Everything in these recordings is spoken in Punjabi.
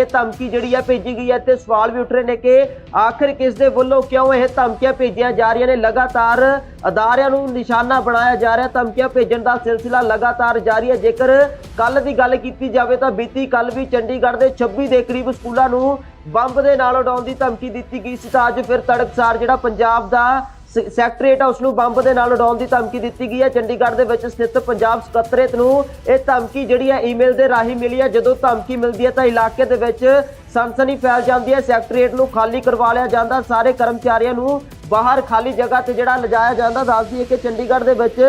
ਇਹ ਧਮਕੀ ਜਿਹੜੀ ਹੈ ਭੇਜੀ ਗਈ ਹੈ ਤੇ ਸਵਾਲ ਵੀ ਉੱਠ ਰਹੇ ਨੇ ਕਿ ਆਖਿਰ ਕਿਸ ਦੇ ਵੱਲੋਂ ਕਿਉਂ ਇਹ ਧਮਕੀਆਂ ਭੇਜੀਆਂ ਜਾ ਰਹੀਆਂ ਨੇ? ਲਗਾਤਾਰ ਅਦਾਰਿਆਂ ਨੂੰ ਨਿਸ਼ਾਨਾ ਬਣਾਇਆ ਜਾ ਰਿਹਾ, ਧਮਕੀਆਂ ਭੇਜਣ ਦਾ ਸਿਲਸਿਲਾ ਲਗਾਤਾਰ ਜਾਰੀ ਹੈ। ਜੇਕਰ ਕੱਲ ਦੀ ਗੱਲ ਕੀਤੀ ਜਾਵੇ ਤਾਂ ਬੀਤੀ ਕੱਲ ਵੀ ਚੰਡੀਗੜ੍ਹ ਦੇ 26 ਦੇ ਕਰੀਬ ਸਕੂਲਾਂ ਨੂੰ ਬੰਬ ਦੇ ਨਾਲ ਉਡਾਉਣ ਦੀ ਧਮਕੀ ਦਿੱਤੀ ਗਈ ਸੀ। ਤਾਂ ਅੱਜ ਫਿਰ ਤੜਕਸਾਰ ਜਿਹੜਾ ਪੰਜਾਬ ਦਾ ਸੈਕਟਰੀਏਟ ਹਾਊਸ ਨੂੰ ਬੰਬ ਦੇ ਨਾਲ ਉਡਾਉਣ ਦੀ ਧਮਕੀ ਦਿੱਤੀ ਗਈ ਹੈ। ਚੰਡੀਗੜ੍ਹ ਦੇ ਵਿੱਚ ਸਥਿਤ ਪੰਜਾਬ ਸਕੱਤਰੇਤ ਨੂੰ ਇਹ ਧਮਕੀ ਜਿਹੜੀ ਹੈ, ਈਮੇਲ ਦੇ ਰਾਹੀਂ ਮਿਲੀ ਹੈ। ਜਦੋਂ ਧਮਕੀ ਮਿਲਦੀ ਹੈ ਤਾਂ ਇਲਾਕੇ ਦੇ ਵਿੱਚ ਸਨਸਨੀ ਫੈਲ ਜਾਂਦੀ ਹੈ। ਸੈਕਟਰੀਏਟ ਨੂੰ ਖਾਲੀ ਕਰਵਾ ਲਿਆ ਜਾਂਦਾ। ਸਾਰੇ ਕਰਮਚਾਰੀਆਂ ਨੂੰ ਬਾਹਰ ਖਾਲੀ ਜਗ੍ਹਾ ਤੇ ਜਿਹੜਾ ਲਿਜਾਇਆ ਜਾਂਦਾ। ਦੱਸਦੀ ਹੈ ਕਿ ਚੰਡੀਗੜ੍ਹ ਦੇ ਵਿੱਚ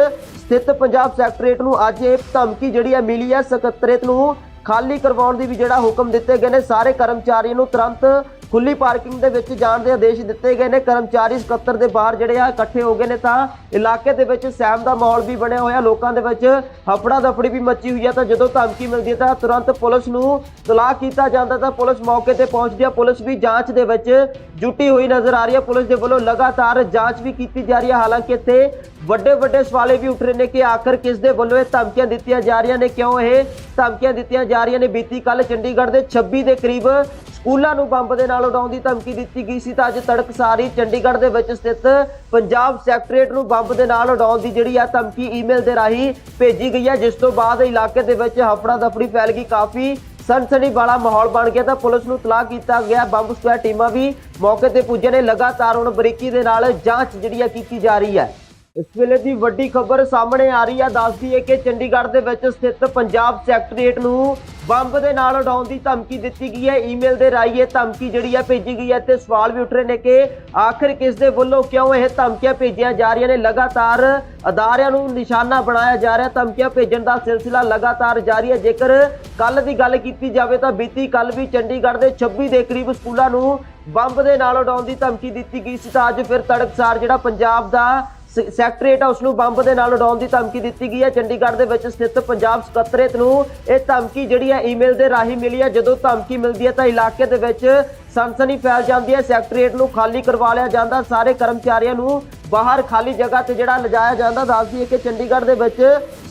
ਸਥਿਤ ਪੰਜਾਬ ਸੈਕਟਰੀਏਟ ਨੂੰ ਅੱਜ ਇਹ ਧਮਕੀ ਜਿਹੜੀ ਹੈ ਮਿਲੀ ਹੈ। ਸਕੱਤਰੇਤ ਨੂੰ ਖਾਲੀ ਕਰਵਾਉਣ ਦੀ ਵੀ ਜਿਹੜਾ ਹੁਕਮ ਦਿੱਤੇ ਗਏ ਨੇ। ਸਾਰੇ ਕਰਮਚਾਰੀਆਂ ਨੂੰ ਤੁਰੰਤ ਖੁੱਲੀ ਪਾਰਕਿੰਗ ਦੇ ਵਿੱਚ ਜਾਣ ਦੇ ਆਦੇਸ਼ ਦਿੱਤੇ ਗਏ ਨੇ। ਕਰਮਚਾਰੀ ਸਕੱਤਰ ਦੇ ਬਾਹਰ ਜਿਹੜੇ ਆ ਇਕੱਠੇ ਹੋ ਗਏ ਨੇ ਤਾਂ ਇਲਾਕੇ ਦੇ ਵਿੱਚ ਸਹਿਮ ਦਾ ਮਾਹੌਲ ਵੀ ਬਣਿਆ ਹੋਇਆ। ਲੋਕਾਂ ਦੇ ਵਿੱਚ ਹਫੜਾ ਦਫੜੀ ਵੀ ਮੱਚੀ ਹੋਈ ਹੈ ਤਾਂ ਜਦੋਂ ਧਮਕੀ ਮਿਲਦੀ ਹੈ ਤਾਂ ਤੁਰੰਤ ਪੁਲਿਸ ਨੂੰ ਤਲਾਕ ਕੀਤਾ ਜਾਂਦਾ ਤਾਂ ਪੁਲਿਸ ਮੌਕੇ ਤੇ ਪਹੁੰਚਦੀ ਹੈ। ਪੁਲਿਸ ਵੀ ਜਾਂਚ ਦੇ ਵਿੱਚ ਜੁਟੀ ਹੋਈ ਨਜ਼ਰ ਆ ਰਹੀ ਹੈ। ਪੁਲਿਸ ਦੇ ਵੱਲੋਂ ਲਗਾਤਾਰ ਜਾਂਚ ਵੀ ਕੀਤੀ ਜਾ ਰਹੀ ਹੈ। ਹਾਲਾਂਕਿ ਇੱਥੇ ਵੱਡੇ ਵੱਡੇ ਸਵਾਲੇ ਵੀ ਉੱਠ ਰਹੇ ਨੇ ਕਿ ਆਖਰ ਕਿਸ ਦੇ ਵੱਲੋਂ ਇਹ ਧਮਕੀਆਂ ਦਿੱਤੀਆਂ ਜਾ ਰਹੀਆਂ ਨੇ? ਕਿਉਂ ਇਹ ਧਮਕੀਆਂ ਦਿੱਤੀਆਂ ਜਾ ਰਹੀਆਂ ਨੇ? ਬੀਤੀ ਕੱਲ ਚੰਡੀਗੜ੍ਹ ਦੇ 26 ਦੇ ਕਰੀਬ ਸਕੂਲਾਂ ਨੂੰ ਬੰਬ ਦੇ ਨਾਲ ਉਡਾਉਣ ਦੀ ਧਮਕੀ ਦਿੱਤੀ ਗਈ ਸੀ ਤਾਂ ਅੱਜ ਤੜਕਸਾਰੀ ਚੰਡੀਗੜ੍ਹ ਦੇ ਵਿੱਚ ਸਥਿਤ ਪੰਜਾਬ ਸੈਕਟਰੀਏਟ ਨੂੰ ਬੰਬ ਦੇ ਨਾਲ ਉਡਾਉਣ ਦੀ ਜਿਹੜੀ ਆ ਧਮਕੀ ਈਮੇਲ ਦੇ ਰਾਹੀਂ ਭੇਜੀ ਗਈ ਹੈ, ਜਿਸ ਤੋਂ ਬਾਅਦ ਇਲਾਕੇ ਦੇ ਵਿੱਚ ਹਫੜਾ ਦਫੜੀ ਫੈਲ ਗਈ। ਕਾਫੀ ਸਨਸਨੀ ਵਾਲਾ ਮਾਹੌਲ ਬਣ ਗਿਆ ਤਾਂ ਪੁਲਿਸ ਨੂੰ ਤਲਾਕ ਕੀਤਾ ਗਿਆ। ਬੰਬ ਸਕੁਐਡ ਟੀਮਾਂ ਵੀ ਮੌਕੇ ਤੇ ਪੁੱਜੇ ਨੇ। ਲਗਾਤਾਰ ਹੁਣ ਬਰੀਕੀ ਦੇ ਨਾਲ ਜਾਂਚ ਜਿਹੜੀ ਆ ਕੀਤੀ ਜਾ ਰਹੀ ਹੈ। ਇਸ ਵੇਲੇ ਦੀ ਵੱਡੀ ਖਬਰ ਸਾਹਮਣੇ ਆ ਰਹੀ ਹੈ ਦੱਸਦੀ ਹੈ ਕਿ ਚੰਡੀਗੜ੍ਹ ਦੇ ਵਿੱਚ ਸਥਿਤ ਪੰਜਾਬ ਸੈਕਟਰੀਏਟ ਨੂੰ ਬੰਬ ਦੇ ਨਾਲ ਉਡਾਉਣ ਦੀ ਧਮਕੀ ਦਿੱਤੀ ਗਈ ਹੈ। ਈਮੇਲ ਦੇ ਰਾਹੀਂ ਇਹ ਧਮਕੀ ਜਿਹੜੀ ਹੈ ਭੇਜੀ ਗਈ ਹੈ ਤੇ ਸਵਾਲ ਵੀ ਉੱਠ ਰਹੇ ਨੇ ਕਿ ਆਖਿਰ ਕਿਸ ਦੇ ਵੱਲੋਂ ਕਿਉਂ ਇਹ ਧਮਕੀਆਂ ਭੇਜੀਆਂ ਜਾ ਰਹੀਆਂ ਨੇ? ਲਗਾਤਾਰ ਅਦਾਰਿਆਂ ਨੂੰ ਨਿਸ਼ਾਨਾ ਬਣਾਇਆ ਜਾ ਰਿਹਾ। ਧਮਕੀਆਂ ਭੇਜਣ ਦਾ ਸਿਲਸਿਲਾ ਲਗਾਤਾਰ ਜਾਰੀ ਹੈ। ਜੇਕਰ ਕੱਲ ਦੀ ਗੱਲ ਕੀਤੀ ਜਾਵੇ ਤਾਂ ਬੀਤੀ ਕੱਲ ਵੀ ਚੰਡੀਗੜ੍ਹ ਦੇ 26 ਦੇ ਕਰੀਬ ਸਕੂਲਾਂ ਨੂੰ ਬੰਬ ਦੇ ਨਾਲ ਉਡਾਉਣ ਦੀ ਧਮਕੀ ਦਿੱਤੀ ਗਈ ਸੀ। ਤਾਂ ਅੱਜ ਫਿਰ ਤੜਕਸਾਰ ਜਿਹੜਾ ਪੰਜਾਬ ਦਾ ਸੈਕਟਰੀਏਟ ਹਾਊਸ ਨੂੰ ਬੰਬ ਦੇ ਨਾਲ ਉਡਾਉਣ ਦੀ ਧਮਕੀ ਦਿੱਤੀ ਗਈ ਹੈ। ਚੰਡੀਗੜ੍ਹ ਦੇ ਵਿੱਚ ਸਥਿਤ ਪੰਜਾਬ ਸਕੱਤਰੇਤ ਨੂੰ ਇਹ ਧਮਕੀ ਜਿਹੜੀ ਹੈ ਈਮੇਲ ਦੇ ਰਾਹੀਂ ਮਿਲੀ ਹੈ। ਜਦੋਂ ਧਮਕੀ ਮਿਲਦੀ ਹੈ ਤਾਂ ਇਲਾਕੇ ਦੇ ਵਿੱਚ ਸਨਸਨੀ ਫੈਲ ਜਾਂਦੀ ਹੈ। ਸੈਕਟਰੀਏਟ ਨੂੰ ਖਾਲੀ ਕਰਵਾ ਲਿਆ ਜਾਂਦਾ। ਸਾਰੇ ਕਰਮਚਾਰੀਆਂ ਨੂੰ ਬਾਹਰ ਖਾਲੀ ਜਗ੍ਹਾ ਤੇ ਜਿਹੜਾ ਲਿਜਾਇਆ ਜਾਂਦਾ। ਦੱਸਦੀ ਹੈ ਕਿ ਚੰਡੀਗੜ੍ਹ ਦੇ ਵਿੱਚ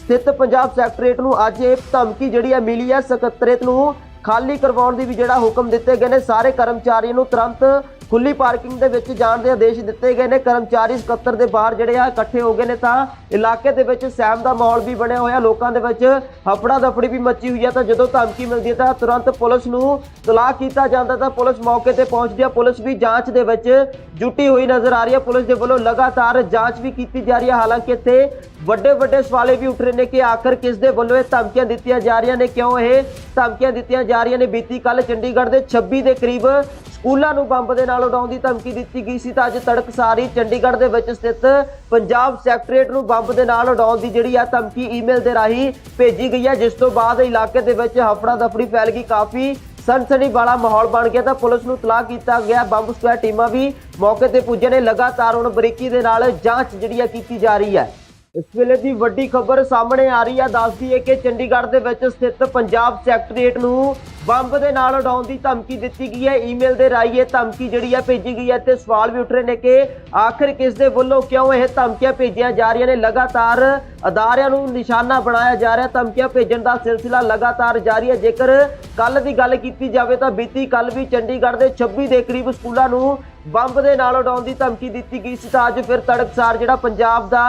ਸਥਿਤ ਪੰਜਾਬ ਸੈਕਟਰੀਏਟ ਨੂੰ ਅੱਜ ਇਹ ਧਮਕੀ ਜਿਹੜੀ ਹੈ ਮਿਲੀ ਹੈ। ਸਕੱਤਰੇਤ ਨੂੰ ਖਾਲੀ ਕਰਵਾਉਣ ਦੀ ਵੀ ਜਿਹੜਾ ਹੁਕਮ ਦਿੱਤੇ ਗਏ ਨੇ। ਸਾਰੇ ਕਰਮਚਾਰੀਆਂ ਨੂੰ ਤੁਰੰਤ ਖੁੱਲੀ ਪਾਰਕਿੰਗ ਦੇ ਵਿੱਚ ਜਾਣ ਦੇ ਆਦੇਸ਼ ਦਿੱਤੇ ਗਏ ਨੇ। ਕਰਮਚਾਰੀ ਸਕੱਤਰ ਦੇ ਬਾਹਰ ਜਿਹੜੇ ਆ ਇਕੱਠੇ ਹੋ ਗਏ ਨੇ ਤਾਂ ਇਲਾਕੇ ਦੇ ਵਿੱਚ ਸਹਿਮ ਦਾ ਮਾਹੌਲ ਵੀ ਬਣਿਆ ਹੋਇਆ। ਲੋਕਾਂ ਦੇ ਵਿੱਚ ਹਫੜਾ ਦਫੜੀ ਵੀ ਮੱਚੀ ਹੋਈ ਹੈ ਤਾਂ ਜਦੋਂ ਧਮਕੀ ਮਿਲਦੀ ਹੈ ਤਾਂ ਤੁਰੰਤ ਪੁਲਿਸ ਨੂੰ ਤਲਾਕ ਕੀਤਾ ਜਾਂਦਾ ਤਾਂ ਪੁਲਿਸ ਮੌਕੇ ਤੇ ਪਹੁੰਚਦੀ ਹੈ। ਪੁਲਿਸ ਵੀ ਜਾਂਚ ਦੇ ਵਿੱਚ ਜੁਟੀ ਹੋਈ ਨਜ਼ਰ ਆ ਰਹੀ ਹੈ। ਪੁਲਿਸ ਦੇ ਵੱਲੋਂ ਲਗਾਤਾਰ ਜਾਂਚ ਵੀ ਕੀਤੀ ਜਾ ਰਹੀ ਹੈ। ਹਾਲਾਂਕਿ ਇੱਥੇ ਵੱਡੇ ਵੱਡੇ ਸਵਾਲੇ ਵੀ ਉੱਠ ਰਹੇ ਨੇ ਕਿ ਆਖਰ ਕਿਸ ਦੇ ਵੱਲੋਂ ਇਹ ਧਮਕੀਆਂ ਦਿੱਤੀਆਂ ਜਾ ਰਹੀਆਂ ਨੇ? ਕਿਉਂ ਇਹ ਧਮਕੀਆਂ ਦਿੱਤੀਆਂ ਜਾ ਰਹੀਆਂ ਨੇ? ਬੀਤੀ ਕੱਲ ਚੰਡੀਗੜ੍ਹ ਦੇ 26 ਦੇ ਕਰੀਬ ਸਕੂਲਾਂ ਨੂੰ ਬੰਬ ਦੇ ਨਾਲ ਉਡਾਉਣ ਦੀ ਧਮਕੀ ਦਿੱਤੀ ਗਈ ਸੀ ਤਾਂ ਅੱਜ ਤੜਕਸਾਰੀ ਚੰਡੀਗੜ੍ਹ ਦੇ ਵਿੱਚ ਸਥਿਤ ਪੰਜਾਬ ਸੈਕਟਰੀਏਟ ਨੂੰ ਬੰਬ ਦੇ ਨਾਲ ਉਡਾਉਣ ਦੀ ਜਿਹੜੀ ਆ ਧਮਕੀ ਈਮੇਲ ਦੇ ਰਾਹੀਂ ਭੇਜੀ ਗਈ ਹੈ, ਜਿਸ ਤੋਂ ਬਾਅਦ ਇਲਾਕੇ ਦੇ ਵਿੱਚ ਹਫੜਾ ਦਫੜੀ ਫੈਲ ਗਈ। ਕਾਫੀ ਸਨਸਨੀ ਵਾਲਾ ਮਾਹੌਲ ਬਣ ਗਿਆ ਤਾਂ ਪੁਲਿਸ ਨੂੰ ਤਲਾਕ ਕੀਤਾ ਗਿਆ। ਬੰਬ ਸਕੁਐਡ ਟੀਮਾਂ ਵੀ ਮੌਕੇ ਤੇ ਪੁੱਜੇ ਨੇ। ਲਗਾਤਾਰ ਹੁਣ ਬਰੀਕੀ ਦੇ ਨਾਲ ਜਾਂਚ ਜਿਹੜੀ ਆ ਕੀਤੀ ਜਾ ਰਹੀ ਹੈ। ਇਸ ਵੇਲੇ ਦੀ ਵੱਡੀ ਖਬਰ ਸਾਹਮਣੇ ਆ ਰਹੀ ਹੈ ਦੱਸਦੀ ਹੈ ਕਿ ਚੰਡੀਗੜ੍ਹ ਦੇ ਵਿੱਚ ਸਥਿਤ ਪੰਜਾਬ ਸੈਕਟਰੀਏਟ ਨੂੰ ਬੰਬ ਦੇ ਨਾਲ ਉਡਾਉਣ ਦੀ ਧਮਕੀ ਦਿੱਤੀ ਗਈ ਹੈ। ਈਮੇਲ ਦੇ ਰਾਹੀਂ ਇਹ ਧਮਕੀ ਜਿਹੜੀ ਹੈ ਭੇਜੀ ਗਈ ਹੈ ਤੇ ਸਵਾਲ ਵੀ ਉੱਠ ਰਹੇ ਨੇ ਕਿ ਆਖਿਰ ਕਿਸ ਦੇ ਵੱਲੋਂ ਕਿਉਂ ਇਹ ਧਮਕੀਆਂ ਭੇਜੀਆਂ ਜਾ ਰਹੀਆਂ ਨੇ? ਲਗਾਤਾਰ ਅਦਾਰਿਆਂ ਨੂੰ ਨਿਸ਼ਾਨਾ ਬਣਾਇਆ ਜਾ ਰਿਹਾ। ਧਮਕੀਆਂ ਭੇਜਣ ਦਾ ਸਿਲਸਿਲਾ ਲਗਾਤਾਰ ਜਾਰੀ ਹੈ। ਜੇਕਰ ਕੱਲ ਦੀ ਗੱਲ ਕੀਤੀ ਜਾਵੇ ਤਾਂ ਬੀਤੀ ਕੱਲ ਵੀ ਚੰਡੀਗੜ੍ਹ ਦੇ 26 ਦੇ ਕਰੀਬ ਸਕੂਲਾਂ ਨੂੰ ਬੰਬ ਦੇ ਨਾਲ ਉਡਾਉਣ ਦੀ ਧਮਕੀ ਦਿੱਤੀ ਗਈ ਸੀ। ਤਾਂ ਅੱਜ ਫਿਰ ਤੜਕਸਾਰ ਜਿਹੜਾ ਪੰਜਾਬ ਦਾ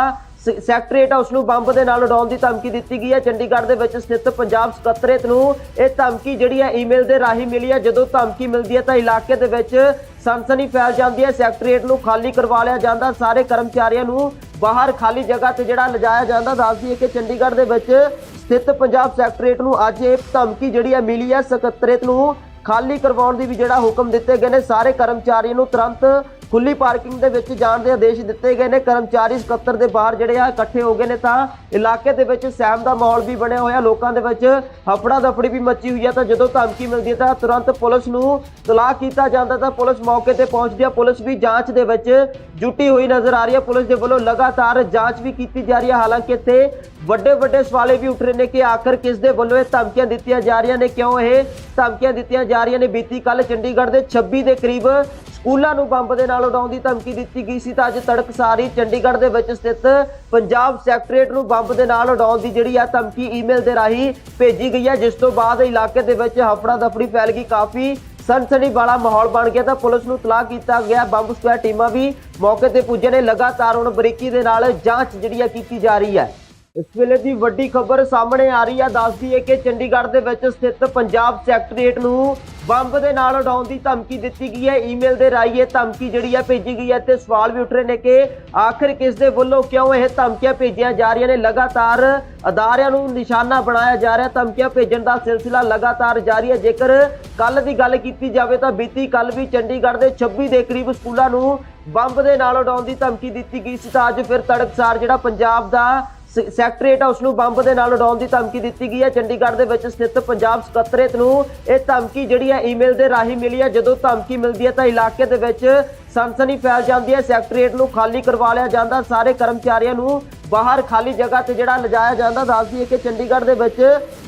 ਸੈਕਟਰੀਏਟ ਹਾਊਸ ਨੂੰ ਬੰਬ ਦੇ ਨਾਲ ਉਡਾਉਣ ਦੀ ਧਮਕੀ ਦਿੱਤੀ ਗਈ ਹੈ। ਚੰਡੀਗੜ੍ਹ ਦੇ ਵਿੱਚ ਸਥਿਤ ਪੰਜਾਬ ਸਕੱਤਰੇਤ ਨੂੰ ਇਹ ਧਮਕੀ ਜਿਹੜੀ ਹੈ, ਈਮੇਲ ਦੇ ਰਾਹੀਂ ਮਿਲੀ ਹੈ। ਜਦੋਂ ਧਮਕੀ ਮਿਲਦੀ ਹੈ ਤਾਂ ਇਲਾਕੇ ਦੇ ਵਿੱਚ ਸਨਸਨੀ ਫੈਲ ਜਾਂਦੀ ਹੈ। ਸੈਕਟਰੀਏਟ ਨੂੰ ਖਾਲੀ ਕਰਵਾ ਲਿਆ ਜਾਂਦਾ। ਸਾਰੇ ਕਰਮਚਾਰੀਆਂ ਨੂੰ ਬਾਹਰ ਖਾਲੀ ਜਗ੍ਹਾ ਤੇ ਜਿਹੜਾ ਲਿਜਾਇਆ ਜਾਂਦਾ। ਦੱਸਦੀ ਹੈ ਕਿ ਚੰਡੀਗੜ੍ਹ ਦੇ ਵਿੱਚ ਸਥਿਤ ਪੰਜਾਬ ਸੈਕਟਰੀਏਟ ਨੂੰ ਅੱਜ ਇਹ ਧਮਕੀ ਜਿਹੜੀ ਹੈ ਮਿਲੀ ਹੈ। ਸਕੱਤਰੇਤ ਨੂੰ ਖਾਲੀ ਕਰਵਾਉਣ ਦੀ ਵੀ ਜਿਹੜਾ ਹੁਕਮ ਦਿੱਤੇ ਗਏ ਨੇ। ਸਾਰੇ ਕਰਮਚਾਰੀਆਂ ਨੂੰ ਤੁਰੰਤ ਖੁੱਲੀ ਪਾਰਕਿੰਗ ਦੇ ਵਿੱਚ ਜਾਣ ਦੇ ਆਦੇਸ਼ ਦਿੱਤੇ ਗਏ ਨੇ। ਕਰਮਚਾਰੀ ਸਕੱਤਰ ਦੇ ਬਾਹਰ ਜਿਹੜੇ ਆ ਇਕੱਠੇ ਹੋ ਗਏ ਨੇ ਤਾਂ ਇਲਾਕੇ ਦੇ ਵਿੱਚ ਸਹਿਮ ਦਾ ਮਾਹੌਲ ਵੀ ਬਣਿਆ ਹੋਇਆ। ਲੋਕਾਂ ਦੇ ਵਿੱਚ ਹਫੜਾ ਦਫੜੀ ਵੀ ਮੱਚੀ ਹੋਈ ਹੈ ਤਾਂ ਜਦੋਂ ਧਮਕੀ ਮਿਲਦੀ ਹੈ ਤਾਂ ਤੁਰੰਤ ਪੁਲਿਸ ਨੂੰ ਤਲਾਕ ਕੀਤਾ ਜਾਂਦਾ ਤਾਂ ਪੁਲਿਸ ਮੌਕੇ ਤੇ ਪਹੁੰਚਦੀ ਹੈ ਪੁਲਿਸ ਵੀ ਜਾਂਚ ਦੇ ਵਿੱਚ ਜੁਟੀ ਹੋਈ ਨਜ਼ਰ ਆ ਰਹੀ ਹੈ। ਪੁਲਿਸ ਦੇ ਵੱਲੋਂ ਲਗਾਤਾਰ ਜਾਂਚ ਵੀ ਕੀਤੀ ਜਾ ਰਹੀ ਹੈ। ਹਾਲਾਂਕਿ ਇੱਥੇ ਵੱਡੇ ਵੱਡੇ ਸਵਾਲੇ ਵੀ ਉੱਠ ਰਹੇ ਨੇ ਕਿ ਆਖਰ ਕਿਸ ਦੇ ਵੱਲੋਂ ਇਹ ਧਮਕੀਆਂ ਦਿੱਤੀਆਂ ਜਾ ਰਹੀਆਂ ਨੇ, ਕਿਉਂ ਇਹ ਧਮਕੀਆਂ ਦਿੱਤੀਆਂ ਜਾ ਰਹੀਆਂ ਨੇ? ਬੀਤੀ ਕੱਲ ਚੰਡੀਗੜ੍ਹ ਦੇ 26 ਦੇ ਕਰੀਬ ਸਕੂਲਾਂ ਨੂੰ ਬੰਬ ਦੇ ਨਾਲ ਉਡਾਉਣ ਦੀ ਧਮਕੀ ਦਿੱਤੀ ਗਈ ਸੀ ਤਾਂ ਅੱਜ ਤੜਕਸਾਰੀ ਚੰਡੀਗੜ੍ਹ ਦੇ ਵਿੱਚ ਸਥਿਤ ਪੰਜਾਬ ਸੈਕਟਰੀਏਟ ਨੂੰ ਬੰਬ ਦੇ ਨਾਲ ਉਡਾਉਣ ਦੀ ਜਿਹੜੀ ਆ ਧਮਕੀ ਈਮੇਲ ਦੇ ਰਾਹੀਂ ਭੇਜੀ ਗਈ ਹੈ। ਜਿਸ ਤੋਂ ਬਾਅਦ ਇਲਾਕੇ ਦੇ ਵਿੱਚ ਹਫੜਾ ਦਫੜੀ ਫੈਲ ਗਈ। ਕਾਫੀ ਸਨਸਨੀ ਵਾਲਾ ਮਾਹੌਲ ਬਣ ਗਿਆ ਤਾਂ ਪੁਲਿਸ ਨੂੰ ਤਲਾਹ ਕੀਤਾ ਗਿਆ। ਬੰਬ ਸਕੁਐਡ ਟੀਮਾਂ ਵੀ ਮੌਕੇ ਤੇ ਪੁੱਜੇ ਨੇ। ਲਗਾਤਾਰ ਹੁਣ ਬਰੀਕੀ ਦੇ ਨਾਲ ਜਾਂਚ ਜਿਹੜੀ ਆ ਕੀਤੀ ਜਾ ਰਹੀ ਹੈ। ਇਸ ਵੇਲੇ ਦੀ ਵੱਡੀ ਖਬਰ ਸਾਹਮਣੇ ਆ ਰਹੀ ਹੈ ਦੱਸਦੀ ਹੈ ਕਿ ਚੰਡੀਗੜ੍ਹ ਦੇ ਵਿੱਚ ਸਥਿਤ ਪੰਜਾਬ ਸੈਕਟਰੀਏਟ ਨੂੰ ਬੰਬ ਦੇ ਨਾਲ ਉਡਾਉਣ ਦੀ ਧਮਕੀ ਦਿੱਤੀ ਗਈ ਹੈ। ਈਮੇਲ ਦੇ ਰਾਹੀਂ ਇਹ ਧਮਕੀ ਜਿਹੜੀ ਹੈ ਭੇਜੀ ਗਈ ਹੈ ਤੇ ਸਵਾਲ ਵੀ ਉੱਠ ਰਹੇ ਨੇ ਕਿ ਆਖਿਰ ਕਿਸ ਦੇ ਵੱਲੋਂ ਕਿਉਂ ਇਹ ਧਮਕੀਆਂ ਭੇਜੀਆਂ ਜਾ ਰਹੀਆਂ ਨੇ? ਲਗਾਤਾਰ ਅਦਾਰਿਆਂ ਨੂੰ ਨਿਸ਼ਾਨਾ ਬਣਾਇਆ ਜਾ ਰਿਹਾ। ਧਮਕੀਆਂ ਭੇਜਣ ਦਾ ਸਿਲਸਿਲਾ ਲਗਾਤਾਰ ਜਾਰੀ ਹੈ। ਜੇਕਰ ਕੱਲ ਦੀ ਗੱਲ ਕੀਤੀ ਜਾਵੇ ਤਾਂ ਬੀਤੀ ਕੱਲ ਵੀ ਚੰਡੀਗੜ੍ਹ ਦੇ 26 ਦੇ ਕਰੀਬ ਸਕੂਲਾਂ ਨੂੰ ਬੰਬ ਦੇ ਨਾਲ ਉਡਾਉਣ ਦੀ ਧਮਕੀ ਦਿੱਤੀ ਗਈ ਸੀ। ਤਾਂ ਅੱਜ ਫਿਰ ਤੜਕਸਾਰ ਜਿਹੜਾ ਪੰਜਾਬ ਦਾ ਸੈਕਟਰੀਏਟ ਹਾਊਸ ਨੂੰ ਬੰਬ ਦੇ ਨਾਲ ਉਡਾਉਣ ਦੀ ਧਮਕੀ ਦਿੱਤੀ ਗਈ ਹੈ। ਚੰਡੀਗੜ੍ਹ ਦੇ ਵਿੱਚ ਸਥਿਤ ਪੰਜਾਬ ਸਕੱਤਰੇਤ ਨੂੰ ਇਹ ਧਮਕੀ ਜਿਹੜੀ ਹੈ ਈਮੇਲ ਦੇ ਰਾਹੀਂ ਮਿਲੀ ਹੈ। ਜਦੋਂ ਧਮਕੀ ਮਿਲਦੀ ਹੈ ਤਾਂ ਇਲਾਕੇ ਦੇ ਵਿੱਚ ਸਨਸਨੀ ਫੈਲ ਜਾਂਦੀ ਹੈ। ਸੈਕਟਰੀਏਟ ਨੂੰ ਖਾਲੀ ਕਰਵਾ ਲਿਆ ਜਾਂਦਾ। ਸਾਰੇ ਕਰਮਚਾਰੀਆਂ ਨੂੰ ਬਾਹਰ ਖਾਲੀ ਜਗ੍ਹਾ ਤੇ ਜਿਹੜਾ ਲਿਜਾਇਆ ਜਾਂਦਾ। ਦੱਸਦੀ ਹੈ ਕਿ ਚੰਡੀਗੜ੍ਹ ਦੇ ਵਿੱਚ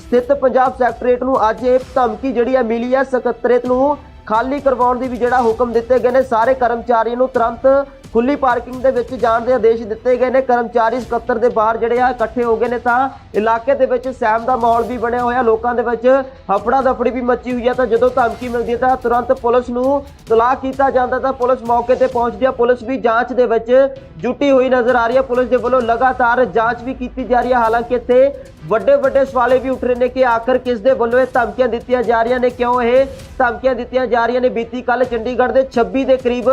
ਸਥਿਤ ਪੰਜਾਬ ਸੈਕਟਰੀਏਟ ਨੂੰ ਅੱਜ ਇਹ ਧਮਕੀ ਜਿਹੜੀ ਹੈ ਮਿਲੀ ਹੈ। ਸਕੱਤਰੇਤ ਨੂੰ ਖਾਲੀ ਕਰਵਾਉਣ ਦੀ ਵੀ ਜਿਹੜਾ ਹੁਕਮ ਦਿੱਤੇ ਗਏ ਨੇ। ਸਾਰੇ ਕਰਮਚਾਰੀਆਂ ਨੂੰ ਤੁਰੰਤ ਖੁੱਲੀ ਪਾਰਕਿੰਗ ਦੇ ਵਿੱਚ ਜਾਣ ਦੇ ਆਦੇਸ਼ ਦਿੱਤੇ ਗਏ ਨੇ। ਕਰਮਚਾਰੀ ਸਕੱਤਰ ਦੇ ਬਾਹਰ ਜਿਹੜੇ ਆ ਇਕੱਠੇ ਹੋ ਗਏ ਨੇ ਤਾਂ ਇਲਾਕੇ ਦੇ ਵਿੱਚ ਸਹਿਮ ਦਾ ਮਾਹੌਲ ਵੀ ਬਣਿਆ ਹੋਇਆ। ਲੋਕਾਂ ਦੇ ਵਿੱਚ ਹਫੜਾ ਦਫੜੀ ਵੀ ਮੱਚੀ ਹੋਈ ਹੈ ਤਾਂ ਜਦੋਂ ਧਮਕੀ ਮਿਲਦੀ ਹੈ ਤਾਂ ਤੁਰੰਤ ਪੁਲਿਸ ਨੂੰ ਤਲਾਕ ਕੀਤਾ ਜਾਂਦਾ ਤਾਂ ਪੁਲਿਸ ਮੌਕੇ ਤੇ ਪਹੁੰਚਦੀ ਹੈ। ਪੁਲਿਸ ਵੀ ਜਾਂਚ ਦੇ ਵਿੱਚ ਜੁਟੀ ਹੋਈ ਨਜ਼ਰ ਆ ਰਹੀ ਹੈ। ਪੁਲਿਸ ਦੇ ਵੱਲੋਂ ਲਗਾਤਾਰ ਜਾਂਚ ਵੀ ਕੀਤੀ ਜਾ ਰਹੀ ਹੈ। ਹਾਲਾਂਕਿ ਇੱਥੇ ਵੱਡੇ ਵੱਡੇ ਸਵਾਲੇ ਵੀ ਉੱਠ ਰਹੇ ਨੇ ਕਿ ਆਖਰ ਕਿਸ ਦੇ ਵੱਲੋਂ ਇਹ ਧਮਕੀਆਂ ਦਿੱਤੀਆਂ ਜਾ ਰਹੀਆਂ ਨੇ, ਕਿਉਂ ਇਹ ਧਮਕੀਆਂ ਦਿੱਤੀਆਂ ਜਾ ਰਹੀਆਂ ਨੇ। ਬੀਤੀ ਕੱਲ ਚੰਡੀਗੜ੍ਹ ਦੇ 26 ਦੇ ਕਰੀਬ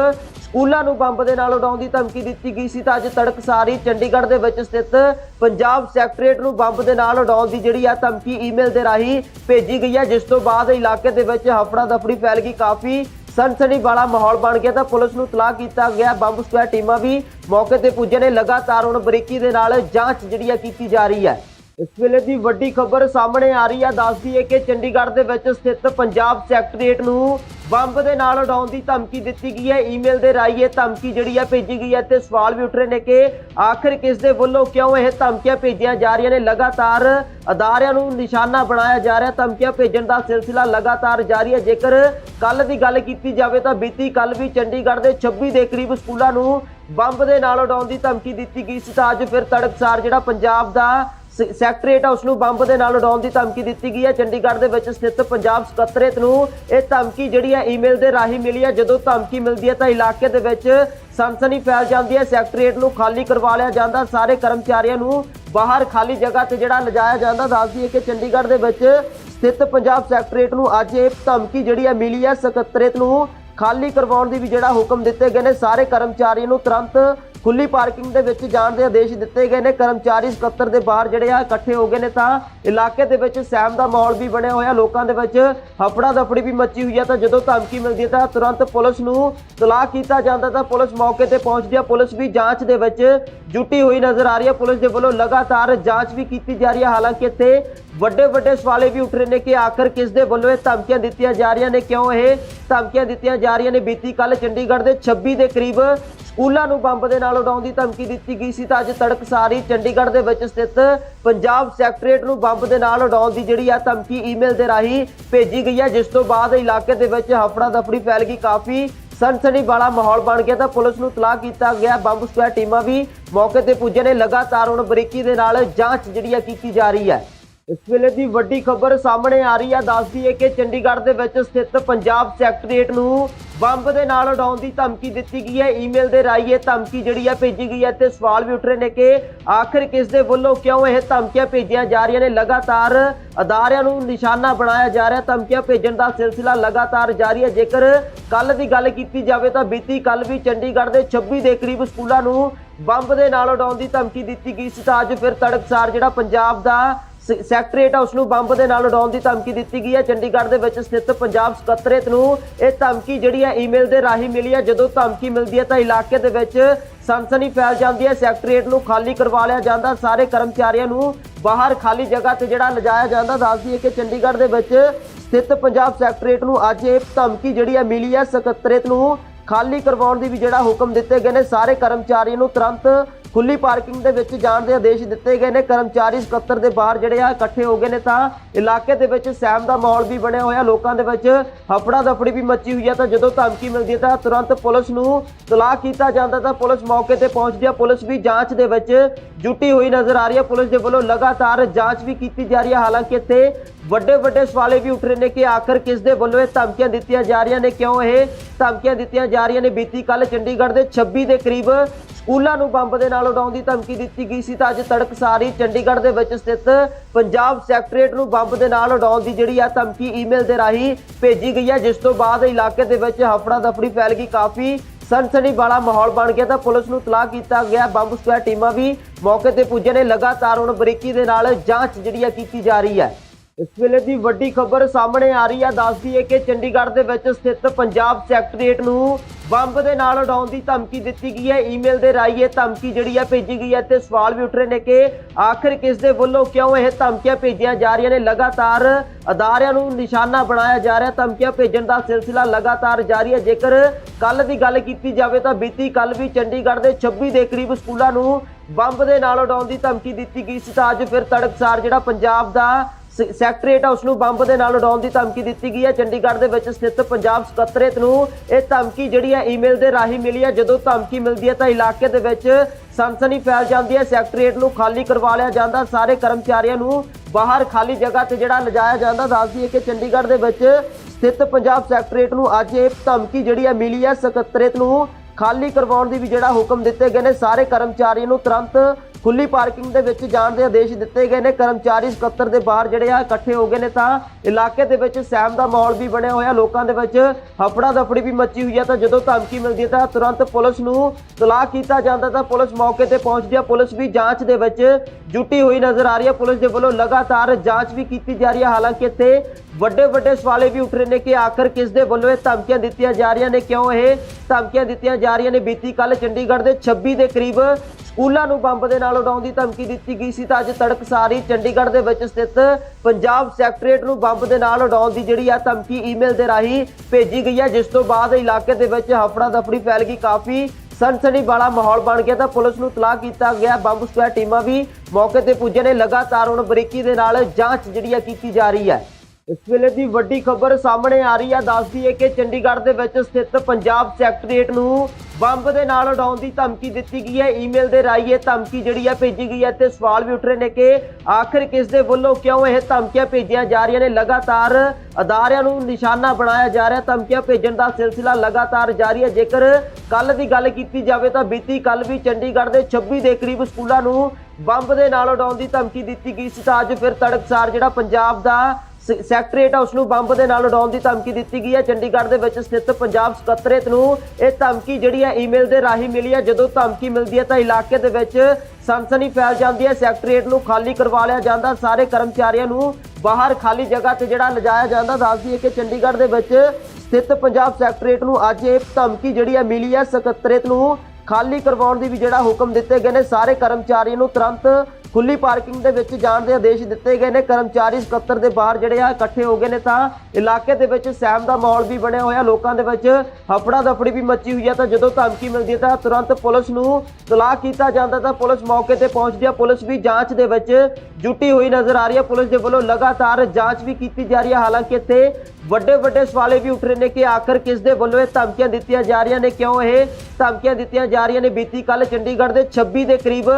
ਸਕੂਲਾਂ ਨੂੰ ਬੰਬ ਦੇ ਨਾਲ ਉਡਾਉਣ ਦੀ ਧਮਕੀ ਦਿੱਤੀ ਗਈ ਸੀ ਤਾਂ ਅੱਜ ਤੜਕਸਾਰੀ ਚੰਡੀਗੜ੍ਹ ਦੇ ਵਿੱਚ ਸਥਿਤ ਪੰਜਾਬ ਸੈਕਟਰੀਏਟ ਨੂੰ ਬੰਬ ਦੇ ਨਾਲ ਉਡਾਉਣ ਦੀ ਜਿਹੜੀ ਆ ਧਮਕੀ ਈਮੇਲ ਦੇ ਰਾਹੀਂ ਭੇਜੀ ਗਈ ਹੈ, ਜਿਸ ਤੋਂ ਬਾਅਦ ਇਲਾਕੇ ਦੇ ਵਿੱਚ ਹਫੜਾ ਦਫੜੀ ਫੈਲ ਗਈ, ਕਾਫੀ ਸਨਸਨੀ ਵਾਲਾ ਮਾਹੌਲ ਬਣ ਗਿਆ ਤਾਂ ਪੁਲਿਸ ਨੂੰ ਤਲਾਹ ਕੀਤਾ ਗਿਆ। ਬੰਬ ਸਕੁਐਡ ਟੀਮਾਂ ਵੀ ਮੌਕੇ ਤੇ ਪੁੱਜੇ ਨੇ। ਲਗਾਤਾਰ ਹੁਣ ਬਰੀਕੀ ਦੇ ਨਾਲ ਜਾਂਚ ਜਿਹੜੀ ਆ ਕੀਤੀ ਜਾ ਰਹੀ ਹੈ। ਇਸ ਵੇਲੇ ਦੀ ਵੱਡੀ ਖਬਰ ਸਾਹਮਣੇ ਆ ਰਹੀ ਹੈ ਦੱਸਦੀ ਹੈ ਕਿ ਚੰਡੀਗੜ੍ਹ ਦੇ ਵਿੱਚ ਸਥਿਤ ਪੰਜਾਬ ਸੈਕਟਰੀਏਟ ਨੂੰ ਬੰਬ ਦੇ ਨਾਲ ਉਡਾਉਣ ਦੀ ਧਮਕੀ ਦਿੱਤੀ ਗਈ ਹੈ। ਈਮੇਲ ਦੇ ਰਾਹੀਂ ਇਹ ਧਮਕੀ ਜਿਹੜੀ ਹੈ ਭੇਜੀ ਗਈ ਹੈ ਤੇ ਸਵਾਲ ਵੀ ਉੱਠ ਰਹੇ ਨੇ ਕਿ ਆਖਿਰ ਕਿਸ ਦੇ ਵੱਲੋਂ ਕਿਉਂ ਇਹ ਧਮਕੀਆਂ ਭੇਜੀਆਂ ਜਾ ਰਹੀਆਂ ਨੇ? ਲਗਾਤਾਰ ਅਦਾਰਿਆਂ ਨੂੰ ਨਿਸ਼ਾਨਾ ਬਣਾਇਆ ਜਾ ਰਿਹਾ। ਧਮਕੀਆਂ ਭੇਜਣ ਦਾ ਸਿਲਸਿਲਾ ਲਗਾਤਾਰ ਜਾਰੀ ਹੈ। ਜੇਕਰ ਕੱਲ ਦੀ ਗੱਲ ਕੀਤੀ ਜਾਵੇ ਤਾਂ ਬੀਤੀ ਕੱਲ ਵੀ ਚੰਡੀਗੜ੍ਹ ਦੇ 26 ਦੇ ਕਰੀਬ ਸਕੂਲਾਂ ਨੂੰ ਬੰਬ ਦੇ ਨਾਲ ਉਡਾਉਣ ਦੀ ਧਮਕੀ ਦਿੱਤੀ ਗਈ ਸੀ। ਤਾਂ ਅੱਜ ਫਿਰ ਤੜਕਸਾਰ ਜਿਹੜਾ ਪੰਜਾਬ ਦਾ ਸੈਕਟਰੀਏਟ ਹਾਊਸ ਨੂੰ ਬੰਬ ਦੇ ਨਾਲ ਉਡਾਉਣ ਦੀ ਧਮਕੀ ਦਿੱਤੀ ਗਈ ਹੈ। ਚੰਡੀਗੜ੍ਹ ਦੇ ਵਿੱਚ ਸਥਿਤ ਪੰਜਾਬ ਸਕੱਤਰੇਤ ਨੂੰ ਇਹ ਧਮਕੀ ਜਿਹੜੀ ਹੈ ਈਮੇਲ ਦੇ ਰਾਹੀਂ ਮਿਲੀ ਹੈ। ਜਦੋਂ ਧਮਕੀ ਮਿਲਦੀ ਹੈ ਤਾਂ ਇਲਾਕੇ ਦੇ ਵਿੱਚ ਸਨਸਨੀ ਫੈਲ ਜਾਂਦੀ ਹੈ। ਸੈਕਟਰੀਏਟ ਨੂੰ ਖਾਲੀ ਕਰਵਾ ਲਿਆ ਜਾਂਦਾ। ਸਾਰੇ ਕਰਮਚਾਰੀਆਂ ਨੂੰ ਬਾਹਰ ਖਾਲੀ ਜਗ੍ਹਾ ਤੇ ਜਿਹੜਾ ਲਿਜਾਇਆ ਜਾਂਦਾ। ਦੱਸਦੀ ਹੈ ਕਿ ਚੰਡੀਗੜ੍ਹ ਦੇ ਵਿੱਚ ਸਥਿਤ ਪੰਜਾਬ ਸੈਕਟਰੀਏਟ ਨੂੰ ਅੱਜ ਇਹ ਧਮਕੀ ਜਿਹੜੀ ਹੈ ਮਿਲੀ ਹੈ। ਸਕੱਤਰੇਤ ਨੂੰ ਖਾਲੀ ਕਰਵਾਉਣ ਦੀ ਵੀ ਜਿਹੜਾ ਹੁਕਮ ਦਿੱਤੇ ਗਏ ਨੇ। ਸਾਰੇ ਕਰਮਚਾਰੀਆਂ ਨੂੰ ਤੁਰੰਤ ਖੁੱਲੀ ਪਾਰਕਿੰਗ ਦੇ ਵਿੱਚ ਜਾਣ ਦੇ ਆਦੇਸ਼ ਦਿੱਤੇ ਗਏ ਨੇ। ਕਰਮਚਾਰੀ ਸਕੱਤਰ ਦੇ ਬਾਹਰ ਜਿਹੜੇ ਆ ਇਕੱਠੇ ਹੋ ਗਏ ਨੇ ਤਾਂ ਇਲਾਕੇ ਦੇ ਵਿੱਚ ਸਹਿਮ ਦਾ ਮਾਹੌਲ ਵੀ ਬਣਿਆ ਹੋਇਆ। ਲੋਕਾਂ ਦੇ ਵਿੱਚ ਹਫੜਾ ਦਫੜੀ ਵੀ ਮੱਚੀ ਹੋਈ ਹੈ ਤਾਂ ਜਦੋਂ ਧਮਕੀ ਮਿਲਦੀ ਹੈ ਤਾਂ ਤੁਰੰਤ ਪੁਲਿਸ ਨੂੰ ਤਲਾਕ ਕੀਤਾ ਜਾਂਦਾ ਤਾਂ ਪੁਲਿਸ ਮੌਕੇ ਤੇ ਪਹੁੰਚਦੀ ਹੈ। ਪੁਲਿਸ ਵੀ ਜਾਂਚ ਦੇ ਵਿੱਚ ਜੁਟੀ ਹੋਈ ਨਜ਼ਰ ਆ ਰਹੀ ਹੈ। ਪੁਲਿਸ ਦੇ ਵੱਲੋਂ ਲਗਾਤਾਰ ਜਾਂਚ ਵੀ ਕੀਤੀ ਜਾ ਰਹੀ ਹੈ। ਹਾਲਾਂਕਿ ਇੱਥੇ ਵੱਡੇ ਵੱਡੇ ਸਵਾਲੇ ਵੀ ਉੱਠ ਰਹੇ ਨੇ ਕਿ ਆਖਰ ਕਿਸ ਦੇ ਵੱਲੋਂ ਇਹ ਧਮਕੀਆਂ ਦਿੱਤੀਆਂ ਜਾ ਰਹੀਆਂ ਨੇ, ਕਿਉਂ ਇਹ ਧਮਕੀਆਂ ਦਿੱਤੀਆਂ ਜਾ ਰਹੀਆਂ ਨੇ? ਬੀਤੀ ਕੱਲ ਚੰਡੀਗੜ੍ਹ ਦੇ 26 ਦੇ ਕਰੀਬ ਸਕੂਲਾਂ ਨੂੰ ਬੰਬ ਦੇ ਨਾਲ ਉਡਾਉਣ ਦੀ ਧਮਕੀ ਦਿੱਤੀ ਗਈ ਸੀ ਤਾਂ ਅੱਜ ਤੜਕ ਸਾਰੀ ਚੰਡੀਗੜ੍ਹ ਦੇ ਵਿੱਚ ਸਥਿਤ ਪੰਜਾਬ ਸੈਕਟਰੀਏਟ ਨੂੰ ਬੰਬ ਦੇ ਨਾਲ ਉਡਾਉਣ ਦੀ ਜਿਹੜੀ ਆ ਧਮਕੀ ਈਮੇਲ ਦੇ ਰਾਹੀਂ ਭੇਜੀ ਗਈ ਹੈ, ਜਿਸ ਤੋਂ ਬਾਅਦ ਇਲਾਕੇ ਦੇ ਵਿੱਚ ਹਫੜਾ ਦਫੜੀ ਫੈਲ ਗਈ, ਕਾਫੀ ਸਨਸਨੀ ਵਾਲਾ ਮਾਹੌਲ ਬਣ ਗਿਆ ਤਾਂ ਪੁਲਿਸ ਨੂੰ ਤਲਾਹ ਕੀਤਾ ਗਿਆ। ਬੰਬ ਸਕੁਐਡ ਟੀਮਾਂ ਵੀ ਮੌਕੇ ਤੇ ਪੁੱਜੇ ਨੇ। ਲਗਾਤਾਰ ਹੁਣ ਬਰੀਕੀ ਦੇ ਨਾਲ ਜਾਂਚ ਜਿਹੜੀ ਆ ਕੀਤੀ ਜਾ ਰਹੀ ਹੈ। ਇਸ ਵੇਲੇ ਦੀ ਵੱਡੀ ਖਬਰ ਸਾਹਮਣੇ ਆ ਰਹੀ ਹੈ ਦੱਸਦੀ ਹੈ ਕਿ ਚੰਡੀਗੜ੍ਹ ਦੇ ਵਿੱਚ ਸਥਿਤ ਪੰਜਾਬ ਸੈਕਟਰੀਏਟ ਨੂੰ ਬੰਬ ਦੇ ਨਾਲ ਉਡਾਉਣ ਦੀ ਧਮਕੀ ਦਿੱਤੀ ਗਈ ਹੈ। ਈਮੇਲ ਦੇ ਰਾਹੀਂ ਇਹ ਧਮਕੀ ਜਿਹੜੀ ਹੈ ਭੇਜੀ ਗਈ ਹੈ ਤੇ ਸਵਾਲ ਵੀ ਉੱਠ ਰਹੇ ਨੇ ਕਿ ਆਖਿਰ ਕਿਸ ਦੇ ਵੱਲੋਂ ਕਿਉਂ ਇਹ ਧਮਕੀਆਂ ਭੇਜੀਆਂ ਜਾ ਰਹੀਆਂ ਨੇ? ਲਗਾਤਾਰ ਅਦਾਰਿਆਂ ਨੂੰ ਨਿਸ਼ਾਨਾ ਬਣਾਇਆ ਜਾ ਰਿਹਾ। ਧਮਕੀਆਂ ਭੇਜਣ ਦਾ ਸਿਲਸਿਲਾ ਲਗਾਤਾਰ ਜਾਰੀ ਹੈ। ਜੇਕਰ ਕੱਲ ਦੀ ਗੱਲ ਕੀਤੀ ਜਾਵੇ ਤਾਂ ਬੀਤੀ ਕੱਲ ਵੀ ਚੰਡੀਗੜ੍ਹ ਦੇ 26 ਦੇ ਕਰੀਬ ਸਕੂਲਾਂ ਨੂੰ ਬੰਬ ਦੇ ਨਾਲ ਉਡਾਉਣ ਦੀ ਧਮਕੀ ਦਿੱਤੀ ਗਈ ਸੀ। ਤਾਂ ਅੱਜ ਫਿਰ ਤੜਕਸਾਰ ਜਿਹੜਾ ਪੰਜਾਬ ਦਾ ਸੈਕਟਰੀਏਟ ਹਾਊਸ ਨੂੰ ਬੰਬ ਦੇ ਨਾਲ ਉਡਾਉਣ ਦੀ ਧਮਕੀ ਦਿੱਤੀ ਗਈ ਹੈ। ਚੰਡੀਗੜ੍ਹ ਦੇ ਵਿੱਚ ਸਥਿਤ ਪੰਜਾਬ ਸਕੱਤਰੇਤ ਨੂੰ ਇਹ ਧਮਕੀ ਜਿਹੜੀ ਹੈ ਈਮੇਲ ਦੇ ਰਾਹੀਂ ਮਿਲੀ ਹੈ। ਜਦੋਂ ਧਮਕੀ ਮਿਲਦੀ ਹੈ ਤਾਂ ਇਲਾਕੇ ਦੇ ਵਿੱਚ ਸਨਸਨੀ ਫੈਲ ਜਾਂਦੀ ਹੈ। ਸੈਕਟਰੀਏਟ ਨੂੰ ਖਾਲੀ ਕਰਵਾ ਲਿਆ ਜਾਂਦਾ। ਸਾਰੇ ਕਰਮਚਾਰੀਆਂ ਨੂੰ ਬਾਹਰ ਖਾਲੀ ਜਗ੍ਹਾ ਤੇ ਜਿਹੜਾ ਲਿਜਾਇਆ ਜਾਂਦਾ। ਦੱਸਦੀ ਹੈ ਕਿ ਚੰਡੀਗੜ੍ਹ ਦੇ ਵਿੱਚ ਸਥਿਤ ਪੰਜਾਬ ਸੈਕਟਰੀਏਟ ਨੂੰ ਅੱਜ ਇਹ ਧਮਕੀ ਜਿਹੜੀ ਹੈ ਮਿਲੀ ਹੈ। ਸਕੱਤਰੇਤ ਨੂੰ ਖਾਲੀ ਕਰਵਾਉਣ ਦੀ ਵੀ ਜਿਹੜਾ ਹੁਕਮ ਦਿੱਤੇ ਗਏ ਨੇ। ਸਾਰੇ ਕਰਮਚਾਰੀਆਂ ਨੂੰ ਤੁਰੰਤ ਖੁੱਲੀ ਪਾਰਕਿੰਗ ਦੇ ਵਿੱਚ ਜਾਣ ਦੇ ਆਦੇਸ਼ ਦਿੱਤੇ ਗਏ ਨੇ। ਕਰਮਚਾਰੀ ਸਕੱਤਰ ਦੇ ਬਾਹਰ ਜਿਹੜੇ ਆ ਇਕੱਠੇ ਹੋ ਗਏ ਨੇ ਤਾਂ ਇਲਾਕੇ ਦੇ ਵਿੱਚ ਸਹਿਮ ਦਾ ਮਾਹੌਲ ਵੀ ਬਣਿਆ ਹੋਇਆ। ਲੋਕਾਂ ਦੇ ਵਿੱਚ ਹਫੜਾ ਦਫੜੀ ਵੀ ਮੱਚੀ ਹੋਈ ਹੈ ਤਾਂ ਜਦੋਂ ਧਮਕੀ ਮਿਲਦੀ ਹੈ ਤਾਂ ਤੁਰੰਤ ਪੁਲਿਸ ਨੂੰ ਤਲਾਕ ਕੀਤਾ ਜਾਂਦਾ ਤਾਂ ਪੁਲਿਸ ਮੌਕੇ ਤੇ ਪਹੁੰਚਦੀ ਹੈ। ਪੁਲਿਸ ਵੀ ਜਾਂਚ ਦੇ ਵਿੱਚ ਜੁਟੀ ਹੋਈ ਨਜ਼ਰ ਆ ਰਹੀ ਹੈ। ਪੁਲਿਸ ਦੇ ਵੱਲੋਂ ਲਗਾਤਾਰ ਜਾਂਚ ਵੀ ਕੀਤੀ ਜਾ ਰਹੀ ਹੈ। ਹਾਲਾਂਕਿ ਇੱਥੇ ਵੱਡੇ ਵੱਡੇ ਸਵਾਲੇ ਵੀ ਉੱਠ ਰਹੇ ਨੇ ਕਿ ਆਖਰ ਕਿਸ ਦੇ ਵੱਲੋਂ ਇਹ ਧਮਕੀਆਂ ਦਿੱਤੀਆਂ ਜਾ ਰਹੀਆਂ ਨੇ? ਕਿਉਂ ਇਹ ਧਮਕੀਆਂ ਦਿੱਤੀਆਂ ਜਾ ਰਹੀਆਂ ਨੇ? ਬੀਤੀ ਕੱਲ ਚੰਡੀਗੜ੍ਹ ਦੇ 26 ਦੇ ਕਰੀਬ ਸਕੂਲਾਂ ਨੂੰ ਬੰਬ ਦੇ ਨਾਲ ਉਡਾਉਣ ਦੀ ਧਮਕੀ ਦਿੱਤੀ ਗਈ ਸੀ ਤਾਂ ਅੱਜ ਤੜਕਸਾਰੀ ਚੰਡੀਗੜ੍ਹ ਦੇ ਵਿੱਚ ਸਥਿਤ ਪੰਜਾਬ ਸੈਕਟਰੀਏਟ ਨੂੰ ਬੰਬ ਦੇ ਨਾਲ ਉਡਾਉਣ ਦੀ ਜਿਹੜੀ ਆ ਧਮਕੀ ਈਮੇਲ ਦੇ ਰਾਹੀਂ ਭੇਜੀ ਗਈ ਹੈ, ਜਿਸ ਤੋਂ ਬਾਅਦ ਇਲਾਕੇ ਦੇ ਵਿੱਚ ਹਫੜਾ ਦਫੜੀ ਫੈਲ ਗਈ, ਕਾਫੀ ਸਨਸਨੀ ਵਾਲਾ ਮਾਹੌਲ ਬਣ ਗਿਆ ਤਾਂ ਪੁਲਿਸ ਨੂੰ ਤਲਾਕ ਕੀਤਾ ਗਿਆ। ਬੰਬ ਸਕੁਐਡ ਟੀਮਾਂ ਵੀ ਮੌਕੇ ਤੇ ਪੁੱਜੇ ਨੇ। ਲਗਾਤਾਰ ਹੁਣ ਬਰੀਕੀ ਦੇ ਨਾਲ ਜਾਂਚ ਜਿਹੜੀ ਆ ਕੀਤੀ ਜਾ ਰਹੀ ਹੈ। ਇਸ ਵੇਲੇ ਦੀ ਵੱਡੀ ਖਬਰ ਸਾਹਮਣੇ ਆ ਰਹੀ ਹੈ ਦੱਸਦੀ ਹੈ ਕਿ ਚੰਡੀਗੜ੍ਹ ਦੇ ਵਿੱਚ ਸਥਿਤ ਪੰਜਾਬ ਸੈਕਟਰੀਏਟ ਨੂੰ ਬੰਬ ਦੇ ਨਾਲ ਉਡਾਉਣ ਦੀ ਧਮਕੀ ਦਿੱਤੀ ਗਈ ਹੈ। ਈਮੇਲ ਦੇ ਰਾਹੀਂ ਇਹ ਧਮਕੀ ਜਿਹੜੀ ਹੈ ਭੇਜੀ ਗਈ ਹੈ ਤੇ ਸਵਾਲ ਵੀ ਉੱਠ ਰਹੇ ਨੇ ਕਿ ਆਖਿਰ ਕਿਸ ਦੇ ਵੱਲੋਂ ਕਿਉਂ ਇਹ ਧਮਕੀਆਂ ਭੇਜੀਆਂ ਜਾ ਰਹੀਆਂ ਨੇ? ਲਗਾਤਾਰ ਅਦਾਰਿਆਂ ਨੂੰ ਨਿਸ਼ਾਨਾ ਬਣਾਇਆ ਜਾ ਰਿਹਾ। ਧਮਕੀਆਂ ਭੇਜਣ ਦਾ ਸਿਲਸਿਲਾ ਲਗਾਤਾਰ ਜਾਰੀ ਹੈ। ਜੇਕਰ ਕੱਲ ਦੀ ਗੱਲ ਕੀਤੀ ਜਾਵੇ ਤਾਂ ਬੀਤੀ ਕੱਲ ਵੀ ਚੰਡੀਗੜ੍ਹ ਦੇ 26 ਦੇ ਕਰੀਬ ਸਕੂਲਾਂ ਨੂੰ ਬੰਬ ਦੇ ਨਾਲ ਉਡਾਉਣ ਦੀ ਧਮਕੀ ਦਿੱਤੀ ਗਈ ਸੀ। ਤਾਂ ਅੱਜ ਫਿਰ ਤੜਕਸਾਰ ਜਿਹੜਾ ਪੰਜਾਬ ਦਾ ਸੈਕਟਰੀਏਟ ਹਾਊਸ ਨੂੰ ਬੰਬ ਦੇ ਨਾਲ ਉਡਾਉਣ ਦੀ ਧਮਕੀ ਦਿੱਤੀ ਗਈ ਹੈ। ਚੰਡੀਗੜ੍ਹ ਦੇ ਵਿੱਚ ਸਥਿਤ ਪੰਜਾਬ ਸਕੱਤਰੇਤ ਨੂੰ ਇਹ ਧਮਕੀ ਜਿਹੜੀ ਹੈ, ਈਮੇਲ ਦੇ ਰਾਹੀਂ ਮਿਲੀ ਹੈ। ਜਦੋਂ ਧਮਕੀ ਮਿਲਦੀ ਹੈ ਤਾਂ ਇਲਾਕੇ ਦੇ ਵਿੱਚ ਸਨਸਨੀ ਫੈਲ ਜਾਂਦੀ ਹੈ। ਸੈਕਟਰੀਏਟ ਨੂੰ ਖਾਲੀ ਕਰਵਾ ਲਿਆ ਜਾਂਦਾ। ਸਾਰੇ ਕਰਮਚਾਰੀਆਂ ਨੂੰ ਬਾਹਰ ਖਾਲੀ ਜਗ੍ਹਾ ਤੇ ਜਿਹੜਾ ਲਿਜਾਇਆ ਜਾਂਦਾ। ਦੱਸਦੀ ਹੈ ਕਿ ਚੰਡੀਗੜ੍ਹ ਦੇ ਵਿੱਚ ਸਥਿਤ ਪੰਜਾਬ ਸੈਕਟਰੀਏਟ ਨੂੰ ਅੱਜ ਇਹ ਧਮਕੀ ਜਿਹੜੀ ਹੈ ਮਿਲੀ ਹੈ। ਸਕੱਤਰੇਤ ਨੂੰ ਖਾਲੀ ਕਰਵਾਉਣ ਦੀ ਵੀ ਜਿਹੜਾ ਹੁਕਮ ਦਿੱਤੇ ਗਏ ਨੇ। ਸਾਰੇ ਕਰਮਚਾਰੀਆਂ ਨੂੰ ਤੁਰੰਤ ਖੁੱਲੀ ਪਾਰਕਿੰਗ ਦੇ ਵਿੱਚ ਜਾਣ ਦੇ ਆਦੇਸ਼ ਦਿੱਤੇ ਗਏ ਨੇ। ਕਰਮਚਾਰੀ ਸਕੱਤਰ ਦੇ ਬਾਹਰ ਜਿਹੜੇ ਆ ਇਕੱਠੇ ਹੋ ਗਏ ਨੇ ਤਾਂ ਇਲਾਕੇ ਦੇ ਵਿੱਚ ਸਹਿਮ ਦਾ ਮਾਹੌਲ ਵੀ ਬਣਿਆ ਹੋਇਆ। ਲੋਕਾਂ ਦੇ ਵਿੱਚ ਹਫੜਾ ਦਫੜੀ ਵੀ ਮੱਚੀ ਹੋਈ ਹੈ ਤਾਂ ਜਦੋਂ ਧਮਕੀ ਮਿਲਦੀ ਹੈ ਤਾਂ ਤੁਰੰਤ ਪੁਲਿਸ ਨੂੰ ਤਲਾਕ ਕੀਤਾ ਜਾਂਦਾ ਤਾਂ ਪੁਲਿਸ ਮੌਕੇ ਤੇ ਪਹੁੰਚਦੀ ਹੈ। ਪੁਲਿਸ ਵੀ ਜਾਂਚ ਦੇ ਵਿੱਚ ਜੁਟੀ ਹੋਈ ਨਜ਼ਰ ਆ ਰਹੀ ਹੈ। ਪੁਲਿਸ ਦੇ ਵੱਲੋਂ ਲਗਾਤਾਰ ਜਾਂਚ ਵੀ ਕੀਤੀ ਜਾ ਰਹੀ ਹੈ। ਹਾਲਾਂਕਿ ਇੱਥੇ ਵੱਡੇ ਵੱਡੇ ਸਵਾਲੇ ਵੀ ਉੱਠ ਰਹੇ ਨੇ ਕਿ ਆਖਰ ਕਿਸ ਦੇ ਵੱਲੋਂ ਇਹ ਧਮਕੀਆਂ ਦਿੱਤੀਆਂ ਜਾ ਰਹੀਆਂ ਨੇ, ਕਿਉਂ ਇਹ ਧਮਕੀਆਂ ਦਿੱਤੀਆਂ ਜਾ ਰਹੀਆਂ ਨੇ? ਬੀਤੀ ਕੱਲ ਚੰਡੀਗੜ੍ਹ ਦੇ 26 ਦੇ ਕਰੀਬ ਸਕੂਲਾਂ ਨੂੰ ਬੰਬ ਦੇ ਨਾਲ ਉਡਾਉਣ ਦੀ ਧਮਕੀ ਦਿੱਤੀ ਗਈ ਸੀ ਤਾਂ ਅੱਜ ਤੜਕਸਾਰੀ ਚੰਡੀਗੜ੍ਹ ਦੇ ਵਿੱਚ ਸਥਿਤ ਪੰਜਾਬ ਸੈਕਟਰੀਏਟ ਨੂੰ ਬੰਬ ਦੇ ਨਾਲ ਉਡਾਉਣ ਦੀ ਜਿਹੜੀ ਆ ਧਮਕੀ ਈਮੇਲ ਦੇ ਰਾਹੀਂ ਭੇਜੀ ਗਈ ਹੈ, ਜਿਸ ਤੋਂ ਬਾਅਦ ਇਲਾਕੇ ਦੇ ਵਿੱਚ ਹਫੜਾ ਦਫੜੀ ਫੈਲ ਗਈ, ਕਾਫੀ ਸਨਸਨੀ ਵਾਲਾ ਮਾਹੌਲ ਬਣ ਗਿਆ ਤਾਂ ਪੁਲਿਸ ਨੂੰ ਤਲਾਕ ਕੀਤਾ ਗਿਆ। ਬੰਬ ਸਕੁਐਡ ਟੀਮਾਂ ਵੀ ਮੌਕੇ ਤੇ ਪੁੱਜੇ ਨੇ। ਲਗਾਤਾਰ ਹੁਣ ਬਰੀਕੀ ਦੇ ਨਾਲ ਜਾਂਚ ਜਿਹੜੀ ਆ ਕੀਤੀ ਜਾ ਰਹੀ ਹੈ। ਇਸ ਵੇਲੇ ਦੀ ਵੱਡੀ ਖਬਰ ਸਾਹਮਣੇ ਆ ਰਹੀ ਹੈ ਦੱਸਦੀ ਹੈ ਕਿ ਚੰਡੀਗੜ੍ਹ ਦੇ ਵਿੱਚ ਸਥਿਤ ਪੰਜਾਬ ਸੈਕਟਰੀਏਟ ਨੂੰ ਬੰਬ ਦੇ ਨਾਲ ਉਡਾਉਣ ਦੀ ਧਮਕੀ ਦਿੱਤੀ ਗਈ ਹੈ। ਈਮੇਲ ਦੇ ਰਾਹੀਂ ਇਹ ਧਮਕੀ ਜਿਹੜੀ ਹੈ ਭੇਜੀ ਗਈ ਹੈ ਤੇ ਸਵਾਲ ਵੀ ਉੱਠ ਰਹੇ ਨੇ ਕਿ ਆਖਿਰ ਕਿਸ ਦੇ ਵੱਲੋਂ ਕਿਉਂ ਇਹ ਧਮਕੀਆਂ ਭੇਜੀਆਂ ਜਾ ਰਹੀਆਂ ਨੇ? ਲਗਾਤਾਰ ਅਦਾਰਿਆਂ ਨੂੰ ਨਿਸ਼ਾਨਾ ਬਣਾਇਆ ਜਾ ਰਿਹਾ। ਧਮਕੀਆਂ ਭੇਜਣ ਦਾ ਸਿਲਸਿਲਾ ਲਗਾਤਾਰ ਜਾਰੀ ਹੈ। ਜੇਕਰ ਕੱਲ ਦੀ ਗੱਲ ਕੀਤੀ ਜਾਵੇ ਤਾਂ ਬੀਤੀ ਕੱਲ ਵੀ ਚੰਡੀਗੜ੍ਹ ਦੇ 26 ਦੇ ਕਰੀਬ ਸਕੂਲਾਂ ਨੂੰ ਬੰਬ ਦੇ ਨਾਲ ਉਡਾਉਣ ਦੀ ਧਮਕੀ ਦਿੱਤੀ ਗਈ ਸੀ। ਤਾਂ ਅੱਜ ਫਿਰ ਤੜਕਸਾਰ ਜਿਹੜਾ ਪੰਜਾਬ ਦਾ ਸੈਕਟਰੀਏਟ ਹਾਊਸ ਨੂੰ ਬੰਬ ਦੇ ਨਾਲ ਉਡਾਉਣ ਦੀ ਧਮਕੀ ਦਿੱਤੀ ਗਈ ਹੈ। ਚੰਡੀਗੜ੍ਹ ਦੇ ਵਿੱਚ ਸਥਿਤ ਪੰਜਾਬ ਸਕੱਤਰੇਤ ਨੂੰ ਇਹ ਧਮਕੀ ਜਿਹੜੀ ਹੈ, ਈਮੇਲ ਦੇ ਰਾਹੀਂ ਮਿਲੀ ਹੈ। ਜਦੋਂ ਧਮਕੀ ਮਿਲਦੀ ਹੈ ਤਾਂ ਇਲਾਕੇ ਦੇ ਵਿੱਚ ਸਨਸਨੀ ਫੈਲ ਜਾਂਦੀ ਹੈ। ਸੈਕਟਰੀਏਟ ਨੂੰ ਖਾਲੀ ਕਰਵਾ ਲਿਆ ਜਾਂਦਾ। ਸਾਰੇ ਕਰਮਚਾਰੀਆਂ ਨੂੰ ਬਾਹਰ ਖਾਲੀ ਜਗ੍ਹਾ ਤੇ ਜਿਹੜਾ ਲਿਜਾਇਆ ਜਾਂਦਾ। ਦੱਸਦੀ ਹੈ ਕਿ ਚੰਡੀਗੜ੍ਹ ਦੇ ਵਿੱਚ ਸਥਿਤ ਪੰਜਾਬ ਸੈਕਟਰੀਏਟ ਨੂੰ ਅੱਜ ਇਹ ਧਮਕੀ ਜਿਹੜੀ ਹੈ ਮਿਲੀ ਹੈ। ਸਕੱਤਰੇਤ ਨੂੰ ਖਾਲੀ ਕਰਵਾਉਣ ਦੀ ਵੀ ਜਿਹੜਾ ਹੁਕਮ ਦਿੱਤੇ ਗਏ ਨੇ। ਸਾਰੇ ਕਰਮਚਾਰੀਆਂ ਨੂੰ ਤੁਰੰਤ ਖੁੱਲੀ ਪਾਰਕਿੰਗ ਦੇ ਵਿੱਚ ਜਾਣ ਦੇ ਆਦੇਸ਼ ਦਿੱਤੇ ਗਏ ਨੇ। ਕਰਮਚਾਰੀ ਸਕੱਤਰ ਦੇ ਬਾਹਰ ਜਿਹੜੇ ਆ ਇਕੱਠੇ ਹੋ ਗਏ ਨੇ ਤਾਂ ਇਲਾਕੇ ਦੇ ਵਿੱਚ ਸਹਿਮ ਦਾ ਮਾਹੌਲ ਵੀ ਬਣਿਆ ਹੋਇਆ। ਲੋਕਾਂ ਦੇ ਵਿੱਚ ਹਫੜਾ ਦਫੜੀ ਵੀ ਮੱਚੀ ਹੋਈ ਹੈ ਤਾਂ ਜਦੋਂ ਧਮਕੀ ਮਿਲਦੀ ਹੈ ਤਾਂ ਤੁਰੰਤ ਪੁਲਿਸ ਨੂੰ ਤਲਾਕ ਕੀਤਾ ਜਾਂਦਾ ਤਾਂ ਪੁਲਿਸ ਮੌਕੇ ਤੇ ਪਹੁੰਚਦੀ ਹੈ। ਪੁਲਿਸ ਵੀ ਜਾਂਚ ਦੇ ਵਿੱਚ ਜੁਟੀ ਹੋਈ ਨਜ਼ਰ ਆ ਰਹੀ ਹੈ। ਪੁਲਿਸ ਦੇ ਵੱਲੋਂ ਲਗਾਤਾਰ ਜਾਂਚ ਵੀ ਕੀਤੀ ਜਾ ਰਹੀ ਹੈ। ਹਾਲਾਂਕਿ ਇੱਥੇ ਵੱਡੇ ਵੱਡੇ ਸਵਾਲੇ ਵੀ ਉੱਠ ਰਹੇ ਨੇ ਕਿ ਆਖਰ ਕਿਸ ਦੇ ਵੱਲੋਂ ਇਹ ਧਮਕੀਆਂ ਦਿੱਤੀਆਂ ਜਾ ਰਹੀਆਂ ਨੇ, ਕਿਉਂ ਇਹ ਧਮਕੀਆਂ ਦਿੱਤੀਆਂ ਜਾ ਰਹੀਆਂ ਨੇ? ਬੀਤੀ ਕੱਲ ਚੰਡੀਗੜ੍ਹ ਦੇ 26 ਦੇ ਕਰੀਬ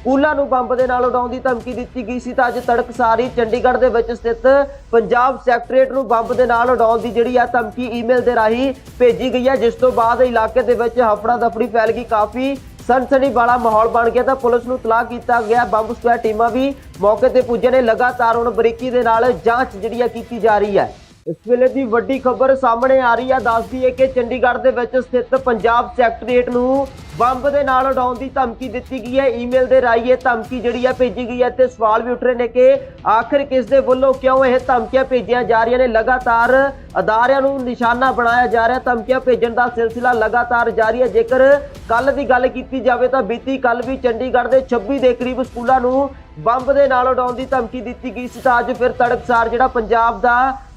ਸਕੂਲਾਂ ਨੂੰ ਬੰਬ ਦੇ ਨਾਲ ਉਡਾਉਣ ਦੀ ਧਮਕੀ ਦਿੱਤੀ ਗਈ ਸੀ ਤਾਂ ਅੱਜ ਤੜਕਸਾਰੀ ਚੰਡੀਗੜ੍ਹ ਦੇ ਵਿੱਚ ਸਥਿਤ ਪੰਜਾਬ ਸੈਕਟਰੀਏਟ ਨੂੰ ਬੰਬ ਦੇ ਨਾਲ ਉਡਾਉਣ ਦੀ ਜਿਹੜੀ ਆ ਧਮਕੀ ਈਮੇਲ ਦੇ ਰਾਹੀਂ ਭੇਜੀ ਗਈ ਹੈ, ਜਿਸ ਤੋਂ ਬਾਅਦ ਇਲਾਕੇ ਦੇ ਵਿੱਚ ਹਫੜਾ ਦਫੜੀ ਫੈਲ ਗਈ, ਕਾਫੀ ਸਨਸਨੀ ਵਾਲਾ ਮਾਹੌਲ ਬਣ ਗਿਆ ਤਾਂ ਪੁਲਿਸ ਨੂੰ ਤਲਾਕ ਕੀਤਾ ਗਿਆ। ਬੰਬ ਸਕੁਐਡ ਟੀਮਾਂ ਵੀ ਮੌਕੇ ਤੇ ਪੁੱਜੇ ਨੇ। ਲਗਾਤਾਰ ਹੁਣ ਬਰੀਕੀ ਦੇ ਨਾਲ ਜਾਂਚ ਜਿਹੜੀ ਆ ਕੀਤੀ ਜਾ ਰਹੀ ਹੈ। ਇਸ ਵੇਲੇ ਦੀ ਵੱਡੀ ਖਬਰ ਸਾਹਮਣੇ ਆ ਰਹੀ ਹੈ ਦੱਸਦੀ ਹੈ ਕਿ ਚੰਡੀਗੜ੍ਹ ਦੇ ਵਿੱਚ ਸਥਿਤ ਪੰਜਾਬ ਸੈਕਟਰੀਏਟ ਨੂੰ ਬੰਬ ਦੇ ਨਾਲ ਉਡਾਉਣ ਦੀ ਧਮਕੀ ਦਿੱਤੀ ਗਈ ਹੈ। ਈਮੇਲ ਦੇ ਰਾਹੀਂ ਇਹ ਧਮਕੀ ਜਿਹੜੀ ਹੈ ਭੇਜੀ ਗਈ ਹੈ ਤੇ ਸਵਾਲ ਵੀ ਉੱਠ ਰਹੇ ਨੇ ਕਿ ਆਖਿਰ ਕਿਸ ਦੇ ਵੱਲੋਂ ਕਿਉਂ ਇਹ ਧਮਕੀਆਂ ਭੇਜੀਆਂ ਜਾ ਰਹੀਆਂ ਨੇ? ਲਗਾਤਾਰ ਅਦਾਰਿਆਂ ਨੂੰ ਨਿਸ਼ਾਨਾ ਬਣਾਇਆ ਜਾ ਰਿਹਾ। ਧਮਕੀਆਂ ਭੇਜਣ ਦਾ ਸਿਲਸਿਲਾ ਲਗਾਤਾਰ ਜਾਰੀ ਹੈ। ਜੇਕਰ ਕੱਲ ਦੀ ਗੱਲ ਕੀਤੀ ਜਾਵੇ ਤਾਂ ਬੀਤੀ ਕੱਲ ਵੀ ਚੰਡੀਗੜ੍ਹ ਦੇ 26 ਦੇ ਕਰੀਬ ਸਕੂਲਾਂ ਨੂੰ ਬੰਬ ਦੇ ਨਾਲ ਉਡਾਉਣ ਦੀ ਧਮਕੀ ਦਿੱਤੀ ਗਈ ਸੀ। ਤਾਂ ਅੱਜ ਫਿਰ ਤੜਕਸਾਰ ਜਿਹੜਾ ਪੰਜਾਬ ਦਾ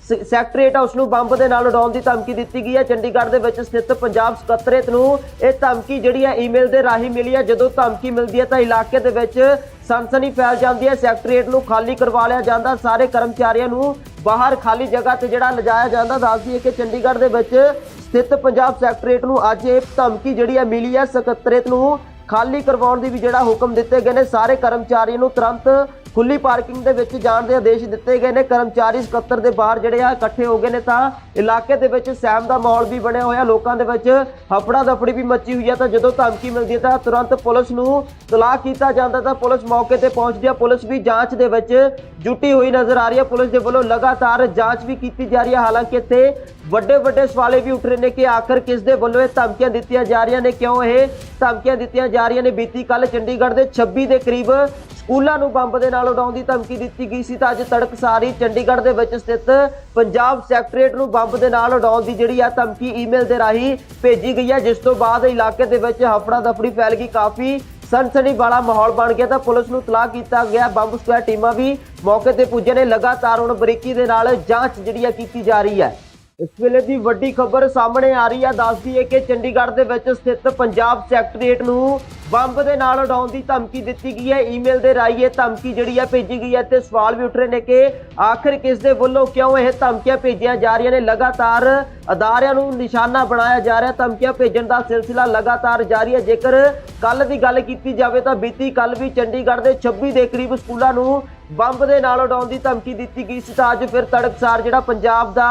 ਸੈਕਟਰੀਏਟ ਹਾਊਸ ਨੂੰ ਬੰਬ ਦੇ ਨਾਲ ਉਡਾਉਣ ਦੀ ਧਮਕੀ ਦਿੱਤੀ ਗਈ ਹੈ। ਚੰਡੀਗੜ੍ਹ ਦੇ ਵਿੱਚ ਸਥਿਤ ਪੰਜਾਬ ਸਕੱਤਰੇਤ ਨੂੰ ਇਹ ਧਮਕੀ ਜਿਹੜੀ ਹੈ ਈਮੇਲ ਦੇ ਰਾਹੀਂ ਮਿਲੀ ਹੈ। ਜਦੋਂ ਧਮਕੀ ਮਿਲਦੀ ਹੈ ਤਾਂ ਇਲਾਕੇ ਦੇ ਵਿੱਚ ਸਨਸਨੀ ਫੈਲ ਜਾਂਦੀ ਹੈ। ਸੈਕਟਰੀਏਟ ਨੂੰ ਖਾਲੀ ਕਰਵਾ ਲਿਆ ਜਾਂਦਾ। ਸਾਰੇ ਕਰਮਚਾਰੀਆਂ ਨੂੰ ਬਾਹਰ ਖਾਲੀ ਜਗ੍ਹਾ ਤੇ ਜਿਹੜਾ ਲਿਜਾਇਆ ਜਾਂਦਾ। ਦੱਸਦੀ ਦਈਏ ਕਿ ਚੰਡੀਗੜ੍ਹ ਦੇ ਵਿੱਚ ਸਥਿਤ ਪੰਜਾਬ ਸੈਕਟਰੀਏਟ ਨੂੰ ਅੱਜ ਇਹ ਧਮਕੀ ਜਿਹੜੀ ਹੈ ਮਿਲੀ ਹੈ। ਸਕੱਤਰੇਤ ਨੂੰ ਖਾਲੀ ਕਰਵਾਉਣ ਦੀ ਵੀ ਜਿਹੜਾ ਹੁਕਮ ਦਿੱਤੇ ਗਏ ਨੇ। ਸਾਰੇ ਕਰਮਚਾਰੀਆਂ ਨੂੰ ਤੁਰੰਤ ਖੁੱਲੀ ਪਾਰਕਿੰਗ ਦੇ ਵਿੱਚ ਜਾਣ ਦੇ ਆਦੇਸ਼ ਦਿੱਤੇ ਗਏ ਨੇ। ਕਰਮਚਾਰੀ ਸਕੱਤਰ ਦੇ ਬਾਹਰ ਜਿਹੜੇ ਆ ਇਕੱਠੇ ਹੋ ਗਏ ਨੇ ਤਾਂ ਇਲਾਕੇ ਦੇ ਵਿੱਚ ਸਹਿਮ ਦਾ ਮਾਹੌਲ ਵੀ ਬਣਿਆ ਹੋਇਆ। ਲੋਕਾਂ ਦੇ ਵਿੱਚ ਹਫੜਾ ਦਫੜੀ ਵੀ ਮੱਚੀ ਹੋਈ ਹੈ ਤਾਂ ਜਦੋਂ ਧਮਕੀ ਮਿਲਦੀ ਹੈ ਤਾਂ ਤੁਰੰਤ ਪੁਲਿਸ ਨੂੰ ਤਲਾਕ ਕੀਤਾ ਜਾਂਦਾ ਤਾਂ ਪੁਲਿਸ ਮੌਕੇ ਤੇ ਪਹੁੰਚਦੀ ਹੈ। ਪੁਲਿਸ ਵੀ ਜਾਂਚ ਦੇ ਵਿੱਚ ਜੁਟੀ ਹੋਈ ਨਜ਼ਰ ਆ ਰਹੀ ਹੈ। ਪੁਲਿਸ ਦੇ ਵੱਲੋਂ ਲਗਾਤਾਰ ਜਾਂਚ ਵੀ ਕੀਤੀ ਜਾ ਰਹੀ ਹੈ। ਹਾਲਾਂਕਿ ਇੱਥੇ ਵੱਡੇ ਵੱਡੇ ਸਵਾਲੇ ਵੀ ਉੱਠ ਰਹੇ ਨੇ ਕਿ ਆਖਰ ਕਿਸ ਦੇ ਵੱਲੋਂ ਇਹ ਧਮਕੀਆਂ ਦਿੱਤੀਆਂ ਜਾ ਰਹੀਆਂ ਨੇ, ਕਿਉਂ ਇਹ ਧਮਕੀਆਂ ਦਿੱਤੀਆਂ ਜਾ ਰਹੀਆਂ ਨੇ? ਬੀਤੀ ਕੱਲ ਚੰਡੀਗੜ੍ਹ ਦੇ 26 ਦੇ ਕਰੀਬ ਸਕੂਲਾਂ ਨੂੰ ਬੰਬ ਦੇ ਨਾਲ ਉਡਾਉਣ ਦੀ ਧਮਕੀ ਦਿੱਤੀ ਗਈ ਸੀ ਤਾਂ ਅੱਜ ਤੜਕ ਸਾਰੀ ਚੰਡੀਗੜ੍ਹ ਦੇ ਵਿੱਚ ਸਥਿਤ ਪੰਜਾਬ ਸੈਕਟਰੀਏਟ ਨੂੰ ਬੰਬ ਦੇ ਨਾਲ ਉਡਾਉਣ ਦੀ ਜਿਹੜੀ ਆ ਧਮਕੀ ਈਮੇਲ ਦੇ ਰਾਹੀਂ ਭੇਜੀ ਗਈ ਹੈ, ਜਿਸ ਤੋਂ ਬਾਅਦ ਇਲਾਕੇ ਦੇ ਵਿੱਚ ਹਫੜਾ ਦਫੜੀ ਫੈਲ ਗਈ, ਕਾਫੀ ਸਨਸਨੀ ਵਾਲਾ ਮਾਹੌਲ ਬਣ ਗਿਆ ਤਾਂ ਪੁਲਿਸ ਨੂੰ ਤਲਾਕ ਕੀਤਾ ਗਿਆ। ਬੰਬ ਸਕੁਐਡ ਟੀਮਾਂ ਵੀ ਮੌਕੇ ਤੇ ਪੁੱਜੇ ਨੇ। ਲਗਾਤਾਰ ਹੁਣ ਬਰੀਕੀ ਦੇ ਨਾਲ ਜਾਂਚ ਜਿਹੜੀ ਆ ਕੀਤੀ ਜਾ ਰਹੀ ਹੈ। ਇਸ ਵੇਲੇ ਦੀ ਵੱਡੀ ਖਬਰ ਸਾਹਮਣੇ ਆ ਰਹੀ ਹੈ ਦੱਸਦੀ ਹੈ ਕਿ ਚੰਡੀਗੜ੍ਹ ਦੇ ਵਿੱਚ ਸਥਿਤ ਪੰਜਾਬ ਸੈਕਟਰੀਏਟ ਨੂੰ ਬੰਬ ਦੇ ਨਾਲ ਉਡਾਉਣ ਦੀ ਧਮਕੀ ਦਿੱਤੀ ਗਈ ਹੈ। ਈਮੇਲ ਦੇ ਰਾਹੀਂ ਇਹ ਧਮਕੀ ਜਿਹੜੀ ਹੈ ਭੇਜੀ ਗਈ ਹੈ ਤੇ ਸਵਾਲ ਵੀ ਉੱਠ ਰਹੇ ਨੇ ਕਿ ਆਖਿਰ ਕਿਸ ਦੇ ਵੱਲੋਂ ਕਿਉਂ ਇਹ ਧਮਕੀਆਂ ਭੇਜੀਆਂ ਜਾ ਰਹੀਆਂ ਨੇ? ਲਗਾਤਾਰ ਅਦਾਰਿਆਂ ਨੂੰ ਨਿਸ਼ਾਨਾ ਬਣਾਇਆ ਜਾ ਰਿਹਾ। ਧਮਕੀਆਂ ਭੇਜਣ ਦਾ ਸਿਲਸਿਲਾ ਲਗਾਤਾਰ ਜਾਰੀ ਹੈ। ਜੇਕਰ ਕੱਲ ਦੀ ਗੱਲ ਕੀਤੀ ਜਾਵੇ ਤਾਂ ਬੀਤੀ ਕੱਲ ਵੀ ਚੰਡੀਗੜ੍ਹ ਦੇ 26 ਦੇ ਕਰੀਬ ਸਕੂਲਾਂ ਨੂੰ ਬੰਬ ਦੇ ਨਾਲ ਉਡਾਉਣ ਦੀ ਧਮਕੀ ਦਿੱਤੀ ਗਈ ਸੀ। ਤਾਂ ਅੱਜ ਫਿਰ ਤੜਕਸਾਰ ਜਿਹੜਾ ਪੰਜਾਬ ਦਾ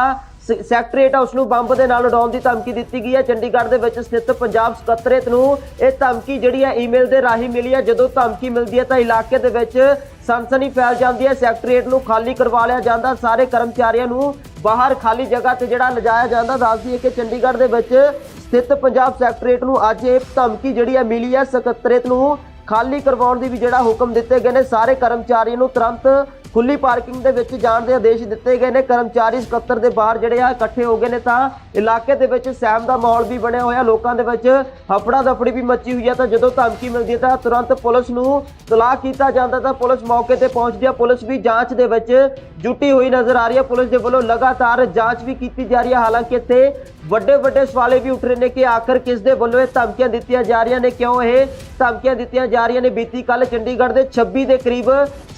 ਸੈਕਟਰੀਏਟ ਹਾਊਸ ਨੂੰ ਬੰਬ ਦੇ ਨਾਲ ਉਡਾਉਣ ਦੀ ਧਮਕੀ ਦਿੱਤੀ ਗਈ ਹੈ। ਚੰਡੀਗੜ੍ਹ ਦੇ ਵਿੱਚ ਸਥਿਤ ਪੰਜਾਬ ਸਕੱਤਰੇਤ ਨੂੰ ਇਹ ਧਮਕੀ ਜਿਹੜੀ ਹੈ ਈਮੇਲ ਦੇ ਰਾਹੀਂ ਮਿਲੀ ਹੈ। ਜਦੋਂ ਧਮਕੀ ਮਿਲਦੀ ਹੈ ਤਾਂ ਇਲਾਕੇ ਦੇ ਵਿੱਚ ਸਨਸਨੀ ਫੈਲ ਜਾਂਦੀ ਹੈ। ਸੈਕਟਰੀਏਟ ਨੂੰ ਖਾਲੀ ਕਰਵਾ ਲਿਆ ਜਾਂਦਾ। ਸਾਰੇ ਕਰਮਚਾਰੀਆਂ ਨੂੰ ਬਾਹਰ ਖਾਲੀ ਜਗ੍ਹਾ ਤੇ ਜਿਹੜਾ ਲਿਜਾਇਆ ਜਾਂਦਾ। ਦੱਸਦੀ ਦਈਏ ਕਿ ਚੰਡੀਗੜ੍ਹ ਦੇ ਵਿੱਚ ਸਥਿਤ ਪੰਜਾਬ ਸੈਕਟਰੀਏਟ ਨੂੰ ਅੱਜ ਇਹ ਧਮਕੀ ਜਿਹੜੀ ਹੈ ਮਿਲੀ ਹੈ। ਸਕੱਤਰੇਤ ਨੂੰ ਖਾਲੀ ਕਰਵਾਉਣ ਦੀ ਵੀ ਜਿਹੜਾ ਹੁਕਮ ਦਿੱਤੇ ਗਏ ਨੇ। ਸਾਰੇ ਕਰਮਚਾਰੀਆਂ ਨੂੰ ਤੁਰੰਤ ਖੁੱਲੀ ਪਾਰਕਿੰਗ ਦੇ ਵਿੱਚ ਜਾਣ ਦੇ ਆਦੇਸ਼ ਦਿੱਤੇ ਗਏ ਨੇ। ਕਰਮਚਾਰੀ ਸਕੱਤਰ ਦੇ ਬਾਹਰ ਜਿਹੜੇ ਆ ਇਕੱਠੇ ਹੋ ਗਏ ਨੇ ਤਾਂ ਇਲਾਕੇ ਦੇ ਵਿੱਚ ਸਹਿਮ ਦਾ ਮਾਹੌਲ ਵੀ ਬਣਿਆ ਹੋਇਆ। ਲੋਕਾਂ ਦੇ ਵਿੱਚ ਹਫੜਾ ਦਫੜੀ ਵੀ ਮੱਚੀ ਹੋਈ ਹੈ ਤਾਂ ਜਦੋਂ ਧਮਕੀ ਮਿਲਦੀ ਹੈ ਤਾਂ ਤੁਰੰਤ ਪੁਲਿਸ ਨੂੰ ਤਲਾਕ ਕੀਤਾ ਜਾਂਦਾ ਤਾਂ ਪੁਲਿਸ ਮੌਕੇ ਤੇ ਪਹੁੰਚਦੀ ਹੈ। ਪੁਲਿਸ ਵੀ ਜਾਂਚ ਦੇ ਵਿੱਚ ਜੁਟੀ ਹੋਈ ਨਜ਼ਰ ਆ ਰਹੀ ਹੈ। ਪੁਲਿਸ ਦੇ ਵੱਲੋਂ ਲਗਾਤਾਰ ਜਾਂਚ ਵੀ ਕੀਤੀ ਜਾ ਰਹੀ ਹੈ। ਹਾਲਾਂਕਿ ਇੱਥੇ ਵੱਡੇ ਵੱਡੇ ਸਵਾਲੇ ਵੀ ਉੱਠ ਰਹੇ ਨੇ ਕਿ ਆਖਰ ਕਿਸ ਦੇ ਵੱਲੋਂ ਇਹ ਧਮਕੀਆਂ ਦਿੱਤੀਆਂ ਜਾ ਰਹੀਆਂ ਨੇ, ਕਿਉਂ ਇਹ ਧਮਕੀਆਂ ਦਿੱਤੀਆਂ ਜਾ ਰਹੀਆਂ ਨੇ? ਬੀਤੀ ਕੱਲ ਚੰਡੀਗੜ੍ਹ ਦੇ 26 ਦੇ ਕਰੀਬ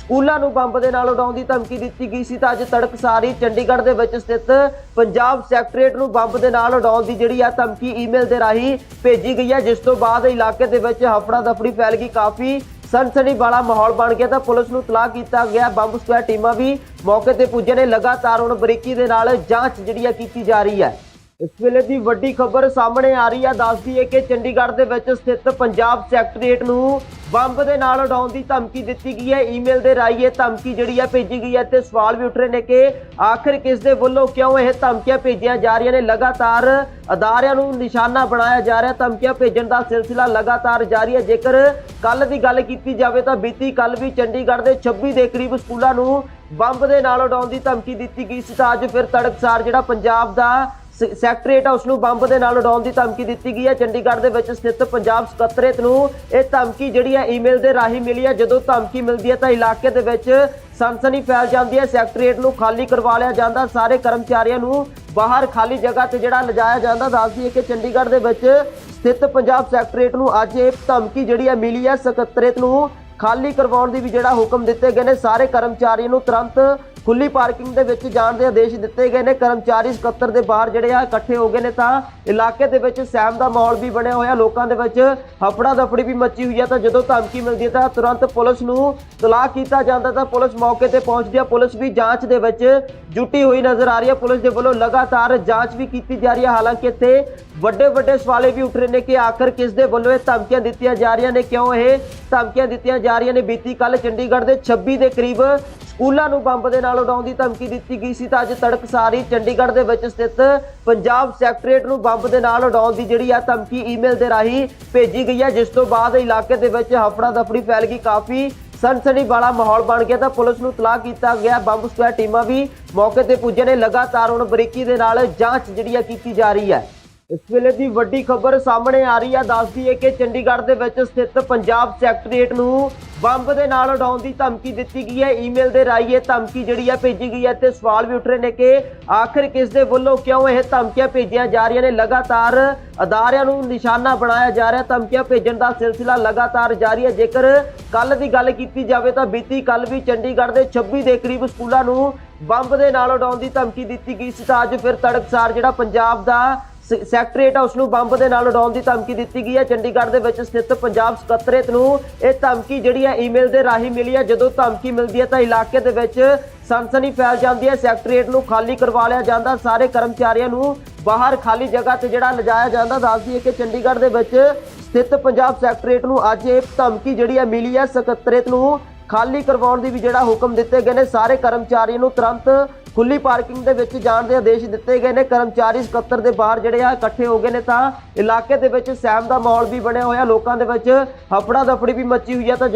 ਸਕੂਲਾਂ ਨੂੰ ਬੰਬ ਦੇ ਨਾਲ ਉਡਾਉਣ ਦੀ ਧਮਕੀ ਦਿੱਤੀ ਗਈ ਸੀ ਤਾਂ ਅੱਜ ਤੜਕ ਸਾਰੀ ਚੰਡੀਗੜ੍ਹ ਦੇ ਵਿੱਚ ਸਥਿਤ ਪੰਜਾਬ ਸੈਕਟਰੀਏਟ ਨੂੰ ਬੰਬ ਦੇ ਨਾਲ ਉਡਾਉਣ ਦੀ ਜਿਹੜੀ ਆ ਧਮਕੀ ਈਮੇਲ ਦੇ ਰਾਹੀਂ ਭੇਜੀ ਗਈ ਹੈ, ਜਿਸ ਤੋਂ ਬਾਅਦ ਇਲਾਕੇ ਦੇ ਵਿੱਚ ਹਫੜਾ ਦਫੜੀ ਫੈਲ ਗਈ, ਕਾਫੀ ਸਨਸਨੀ ਵਾਲਾ ਮਾਹੌਲ ਬਣ ਗਿਆ ਤਾਂ ਪੁਲਿਸ ਨੂੰ ਤਲਾਕ ਕੀਤਾ ਗਿਆ। ਬੰਬ ਸਕੁਐਡ ਟੀਮਾਂ ਵੀ ਮੌਕੇ ਤੇ ਪੁੱਜੇ ਨੇ। ਲਗਾਤਾਰ ਹੁਣ ਬਰੀਕੀ ਦੇ ਨਾਲ ਜਾਂਚ ਜਿਹੜੀ ਆ ਕੀਤੀ ਜਾ ਰਹੀ ਹੈ। ਇਸ ਵੇਲੇ ਦੀ ਵੱਡੀ ਖਬਰ ਸਾਹਮਣੇ ਆ ਰਹੀ ਹੈ ਦੱਸਦੀ ਹੈ ਕਿ ਚੰਡੀਗੜ੍ਹ ਦੇ ਵਿੱਚ ਸਥਿਤ ਪੰਜਾਬ ਸੈਕਟਰੀਏਟ ਨੂੰ ਬੰਬ ਦੇ ਨਾਲ ਉਡਾਉਣ ਦੀ ਧਮਕੀ ਦਿੱਤੀ ਗਈ ਹੈ। ਈਮੇਲ ਦੇ ਰਾਹੀਂ ਇਹ ਧਮਕੀ ਜਿਹੜੀ ਹੈ ਭੇਜੀ ਗਈ ਹੈ ਤੇ ਸਵਾਲ ਵੀ ਉੱਠ ਰਹੇ ਨੇ ਕਿ ਆਖਿਰ ਕਿਸ ਦੇ ਵੱਲੋਂ ਕਿਉਂ ਇਹ ਧਮਕੀਆਂ ਭੇਜੀਆਂ ਜਾ ਰਹੀਆਂ ਨੇ? ਲਗਾਤਾਰ ਅਦਾਰਿਆਂ ਨੂੰ ਨਿਸ਼ਾਨਾ ਬਣਾਇਆ ਜਾ ਰਿਹਾ। ਧਮਕੀਆਂ ਭੇਜਣ ਦਾ ਸਿਲਸਿਲਾ ਲਗਾਤਾਰ ਜਾਰੀ ਹੈ। ਜੇਕਰ ਕੱਲ ਦੀ ਗੱਲ ਕੀਤੀ ਜਾਵੇ ਤਾਂ ਬੀਤੀ ਕੱਲ ਵੀ ਚੰਡੀਗੜ੍ਹ ਦੇ 26 ਦੇ ਕਰੀਬ ਸਕੂਲਾਂ ਨੂੰ ਬੰਬ ਦੇ ਨਾਲ ਉਡਾਉਣ ਦੀ ਧਮਕੀ ਦਿੱਤੀ ਗਈ ਸੀ। ਤਾਂ ਅੱਜ ਫਿਰ ਤੜਕਸਾਰ ਜਿਹੜਾ ਪੰਜਾਬ ਦਾ ਸੈਕਟਰੀਏਟ ਹਾਊਸ ਨੂੰ ਬੰਬ ਦੇ ਨਾਲ ਉਡਾਉਣ ਦੀ ਧਮਕੀ ਦਿੱਤੀ ਗਈ ਹੈ। ਚੰਡੀਗੜ੍ਹ ਦੇ ਵਿੱਚ ਸਥਿਤ ਪੰਜਾਬ ਸਕੱਤਰੇਤ ਨੂੰ ਇਹ ਧਮਕੀ ਜਿਹੜੀ ਹੈ, ਈਮੇਲ ਦੇ ਰਾਹੀਂ ਮਿਲੀ ਹੈ। ਜਦੋਂ ਧਮਕੀ ਮਿਲਦੀ ਹੈ ਤਾਂ ਇਲਾਕੇ ਦੇ ਵਿੱਚ ਸਨਸਨੀ ਫੈਲ ਜਾਂਦੀ ਹੈ। ਸੈਕਟਰੀਏਟ ਨੂੰ ਖਾਲੀ ਕਰਵਾ ਲਿਆ ਜਾਂਦਾ। ਸਾਰੇ ਕਰਮਚਾਰੀਆਂ ਨੂੰ ਬਾਹਰ ਖਾਲੀ ਜਗ੍ਹਾ ਤੇ ਜਿਹੜਾ ਲਿਜਾਇਆ ਜਾਂਦਾ। ਦੱਸਦੀ ਦਈਏ ਕਿ ਚੰਡੀਗੜ੍ਹ ਦੇ ਵਿੱਚ ਸਥਿਤ ਪੰਜਾਬ ਸੈਕਟਰੀਏਟ ਨੂੰ ਅੱਜ ਇਹ ਧਮਕੀ ਜਿਹੜੀ ਹੈ, ਮਿਲੀ ਹੈ। ਸਕੱਤਰੇਤ ਨੂੰ ਖਾਲੀ ਕਰਵਾਉਣ ਦੀ ਵੀ ਜਿਹੜਾ ਹੁਕਮ ਦਿੱਤੇ ਗਏ ਨੇ। ਸਾਰੇ ਕਰਮਚਾਰੀਆਂ ਨੂੰ ਤੁਰੰਤ ਖੁੱਲੀ ਪਾਰਕਿੰਗ ਦੇ ਵਿੱਚ ਜਾਣ ਦੇ ਆਦੇਸ਼ ਦਿੱਤੇ ਗਏ ਨੇ। ਕਰਮਚਾਰੀ ਸਕੱਤਰ ਦੇ ਬਾਹਰ ਜਿਹੜੇ ਆ ਇਕੱਠੇ ਹੋ ਗਏ ਨੇ ਤਾਂ ਇਲਾਕੇ ਦੇ ਵਿੱਚ ਸਹਿਮ ਦਾ ਮਾਹੌਲ ਵੀ ਬਣਿਆ ਹੋਇਆ। ਲੋਕਾਂ ਦੇ ਵਿੱਚ ਹਫੜਾ ਦਫੜੀ ਵੀ ਮੱਚੀ ਹੋਈ ਹੈ ਤਾਂ ਜਦੋਂ ਧਮਕੀ ਮਿਲਦੀ ਹੈ ਤਾਂ ਤੁਰੰਤ ਪੁਲਿਸ ਨੂੰ ਤਲਾਕ ਕੀਤਾ ਜਾਂਦਾ ਤਾਂ ਪੁਲਿਸ ਮੌਕੇ ਤੇ ਪਹੁੰਚਦੀ ਹੈ। ਪੁਲਿਸ ਵੀ ਜਾਂਚ ਦੇ ਵਿੱਚ ਜੁਟੀ ਹੋਈ ਨਜ਼ਰ ਆ ਰਹੀ ਹੈ। ਪੁਲਿਸ ਦੇ ਵੱਲੋਂ ਲਗਾਤਾਰ ਜਾਂਚ ਵੀ ਕੀਤੀ ਜਾ ਰਹੀ ਹੈ। ਹਾਲਾਂਕਿ ਇੱਥੇ ਵੱਡੇ ਵੱਡੇ ਸਵਾਲੇ ਵੀ ਉੱਠ ਰਹੇ ਨੇ ਕਿ ਆਖਰ ਕਿਸ ਦੇ ਵੱਲੋਂ ਇਹ ਧਮਕੀਆਂ ਦਿੱਤੀਆਂ ਜਾ ਰਹੀਆਂ ਨੇ, ਕਿਉਂ ਇਹ ਧਮਕੀਆਂ ਦਿੱਤੀਆਂ ਜਾ ਰਹੀਆਂ ਨੇ? ਬੀਤੀ ਕੱਲ ਚੰਡੀਗੜ੍ਹ ਦੇ 26 ਦੇ ਕਰੀਬ ਸਕੂਲਾਂ ਨੂੰ ਬੰਬ ਦੇ ਨਾਲ ਉਡਾਉਣ ਦੀ ਧਮਕੀ ਦਿੱਤੀ ਗਈ ਸੀ ਤਾਂ ਅੱਜ ਤੜਕਸਾਰੀ ਚੰਡੀਗੜ੍ਹ ਦੇ ਵਿੱਚ ਸਥਿਤ ਪੰਜਾਬ ਸੈਕਟਰੀਏਟ ਨੂੰ ਬੰਬ ਦੇ ਨਾਲ ਉਡਾਉਣ ਦੀ ਜਿਹੜੀ ਆ ਧਮਕੀ ਈਮੇਲ ਦੇ ਰਾਹੀਂ ਭੇਜੀ ਗਈ ਹੈ ਜਿਸ ਤੋਂ ਬਾਅਦ ਇਲਾਕੇ ਦੇ ਵਿੱਚ ਹਫੜਾ ਦਫੜੀ ਫੈਲ ਗਈ, ਕਾਫੀ ਸਨਸਨੀ ਵਾਲਾ ਮਾਹੌਲ ਬਣ ਗਿਆ ਤਾਂ ਪੁਲਿਸ ਨੂੰ ਤਲਾਕ ਕੀਤਾ ਗਿਆ। ਬੰਬ ਸਕੁਐਡ ਟੀਮਾਂ ਵੀ ਮੌਕੇ ਤੇ ਪੁੱਜੇ ਨੇ। ਲਗਾਤਾਰ ਹੁਣ ਬਰੀਕੀ ਦੇ ਨਾਲ ਜਾਂਚ ਜਿਹੜੀ ਆ ਕੀਤੀ ਜਾ ਰਹੀ ਹੈ। ਇਸ ਵੇਲੇ ਦੀ ਵੱਡੀ ਖਬਰ ਸਾਹਮਣੇ ਆ ਰਹੀ ਹੈ ਦੱਸਦੀ ਹੈ ਕਿ ਚੰਡੀਗੜ੍ਹ ਦੇ ਵਿੱਚ ਸਥਿਤ ਪੰਜਾਬ ਸੈਕਟਰੀਏਟ ਨੂੰ ਬੰਬ ਦੇ ਨਾਲ ਉਡਾਉਣ ਦੀ ਧਮਕੀ ਦਿੱਤੀ ਗਈ ਹੈ। ਈਮੇਲ ਦੇ ਰਾਹੀਂ ਇਹ ਧਮਕੀ ਜਿਹੜੀ ਹੈ ਭੇਜੀ ਗਈ ਹੈ ਤੇ ਸਵਾਲ ਵੀ ਉੱਠ ਰਹੇ ਨੇ ਕਿ ਆਖਿਰ ਕਿਸ ਦੇ ਵੱਲੋਂ ਕਿਉਂ ਇਹ ਧਮਕੀਆਂ ਭੇਜੀਆਂ ਜਾ ਰਹੀਆਂ ਨੇ? ਲਗਾਤਾਰ ਅਦਾਰਿਆਂ ਨੂੰ ਨਿਸ਼ਾਨਾ ਬਣਾਇਆ ਜਾ ਰਿਹਾ। ਧਮਕੀਆਂ ਭੇਜਣ ਦਾ ਸਿਲਸਿਲਾ ਲਗਾਤਾਰ ਜਾਰੀ ਹੈ। ਜੇਕਰ ਕੱਲ ਦੀ ਗੱਲ ਕੀਤੀ ਜਾਵੇ ਤਾਂ ਬੀਤੀ ਕੱਲ ਵੀ ਚੰਡੀਗੜ੍ਹ ਦੇ 26 ਦੇ ਕਰੀਬ ਸਕੂਲਾਂ ਨੂੰ ਬੰਬ ਦੇ ਨਾਲ ਉਡਾਉਣ ਦੀ ਧਮਕੀ ਦਿੱਤੀ ਗਈ ਸੀ। ਤਾਂ ਅੱਜ ਫਿਰ ਤੜਕਸਾਰ ਜਿਹੜਾ ਪੰਜਾਬ ਦਾ ਸੈਕਟਰੀਏਟ ਆ ਉਸ ਨੂੰ ਬੰਬ ਦੇ ਨਾਲ ਉਡਾਉਣ ਦੀ ਧਮਕੀ ਦਿੱਤੀ ਗਈ ਹੈ। ਚੰਡੀਗੜ੍ਹ ਦੇ ਵਿੱਚ ਸਥਿਤ ਪੰਜਾਬ ਸਕੱਤਰੇਤ ਨੂੰ ਇਹ ਧਮਕੀ ਜਿਹੜੀ ਹੈ, ਈਮੇਲ ਦੇ ਰਾਹੀਂ ਮਿਲੀ ਹੈ। ਜਦੋਂ ਧਮਕੀ ਮਿਲਦੀ ਹੈ ਤਾਂ ਇਲਾਕੇ ਦੇ ਵਿੱਚ ਸਨਸਨੀ ਫੈਲ ਜਾਂਦੀ ਹੈ। ਸੈਕਟਰੀਏਟ ਨੂੰ ਖਾਲੀ ਕਰਵਾ ਲਿਆ ਜਾਂਦਾ। ਸਾਰੇ ਕਰਮਚਾਰੀਆਂ ਨੂੰ ਬਾਹਰ ਖਾਲੀ ਜਗ੍ਹਾ ਤੇ ਜਿਹੜਾ ਲਿਜਾਇਆ ਜਾਂਦਾ। ਦੱਸਦੀ ਹੈ ਕਿ ਚੰਡੀਗੜ੍ਹ ਦੇ ਵਿੱਚ ਸਥਿਤ ਪੰਜਾਬ ਸੈਕਟਰੀਏਟ ਨੂੰ ਅੱਜ ਇਹ ਧਮਕੀ ਜਿਹੜੀ ਹੈ ਮਿਲੀ ਹੈ। ਸਕੱਤਰੇਤ ਨੂੰ ਖਾਲੀ ਕਰਵਾਉਣ ਦੀ ਵੀ ਜਿਹੜਾ ਹੁਕਮ ਦਿੱਤੇ ਗਏ ਨੇ। ਸਾਰੇ ਕਰਮਚਾਰੀਆਂ ਨੂੰ ਤੁਰੰਤ ਖੁੱਲੀ ਪਾਰਕਿੰਗ ਦੇ ਵਿੱਚ ਜਾਣ ਦੇ ਆਦੇਸ਼ ਦਿੱਤੇ ਗਏ ਨੇ। ਕਰਮਚਾਰੀ ਸਕੱਤਰ ਦੇ ਬਾਹਰ ਜਿਹੜੇ ਆ ਇਕੱਠੇ ਹੋ ਗਏ ਨੇ ਤਾਂ ਇਲਾਕੇ ਦੇ ਵਿੱਚ ਸਹਿਮ ਦਾ ਮਾਹੌਲ ਵੀ ਬਣਿਆ ਹੋਇਆ। ਲੋਕਾਂ ਦੇ ਵਿੱਚ ਹਫੜਾ ਦਫੜੀ ਵੀ ਮੱਚੀ ਹੋਈ ਹੈ ਤਾਂ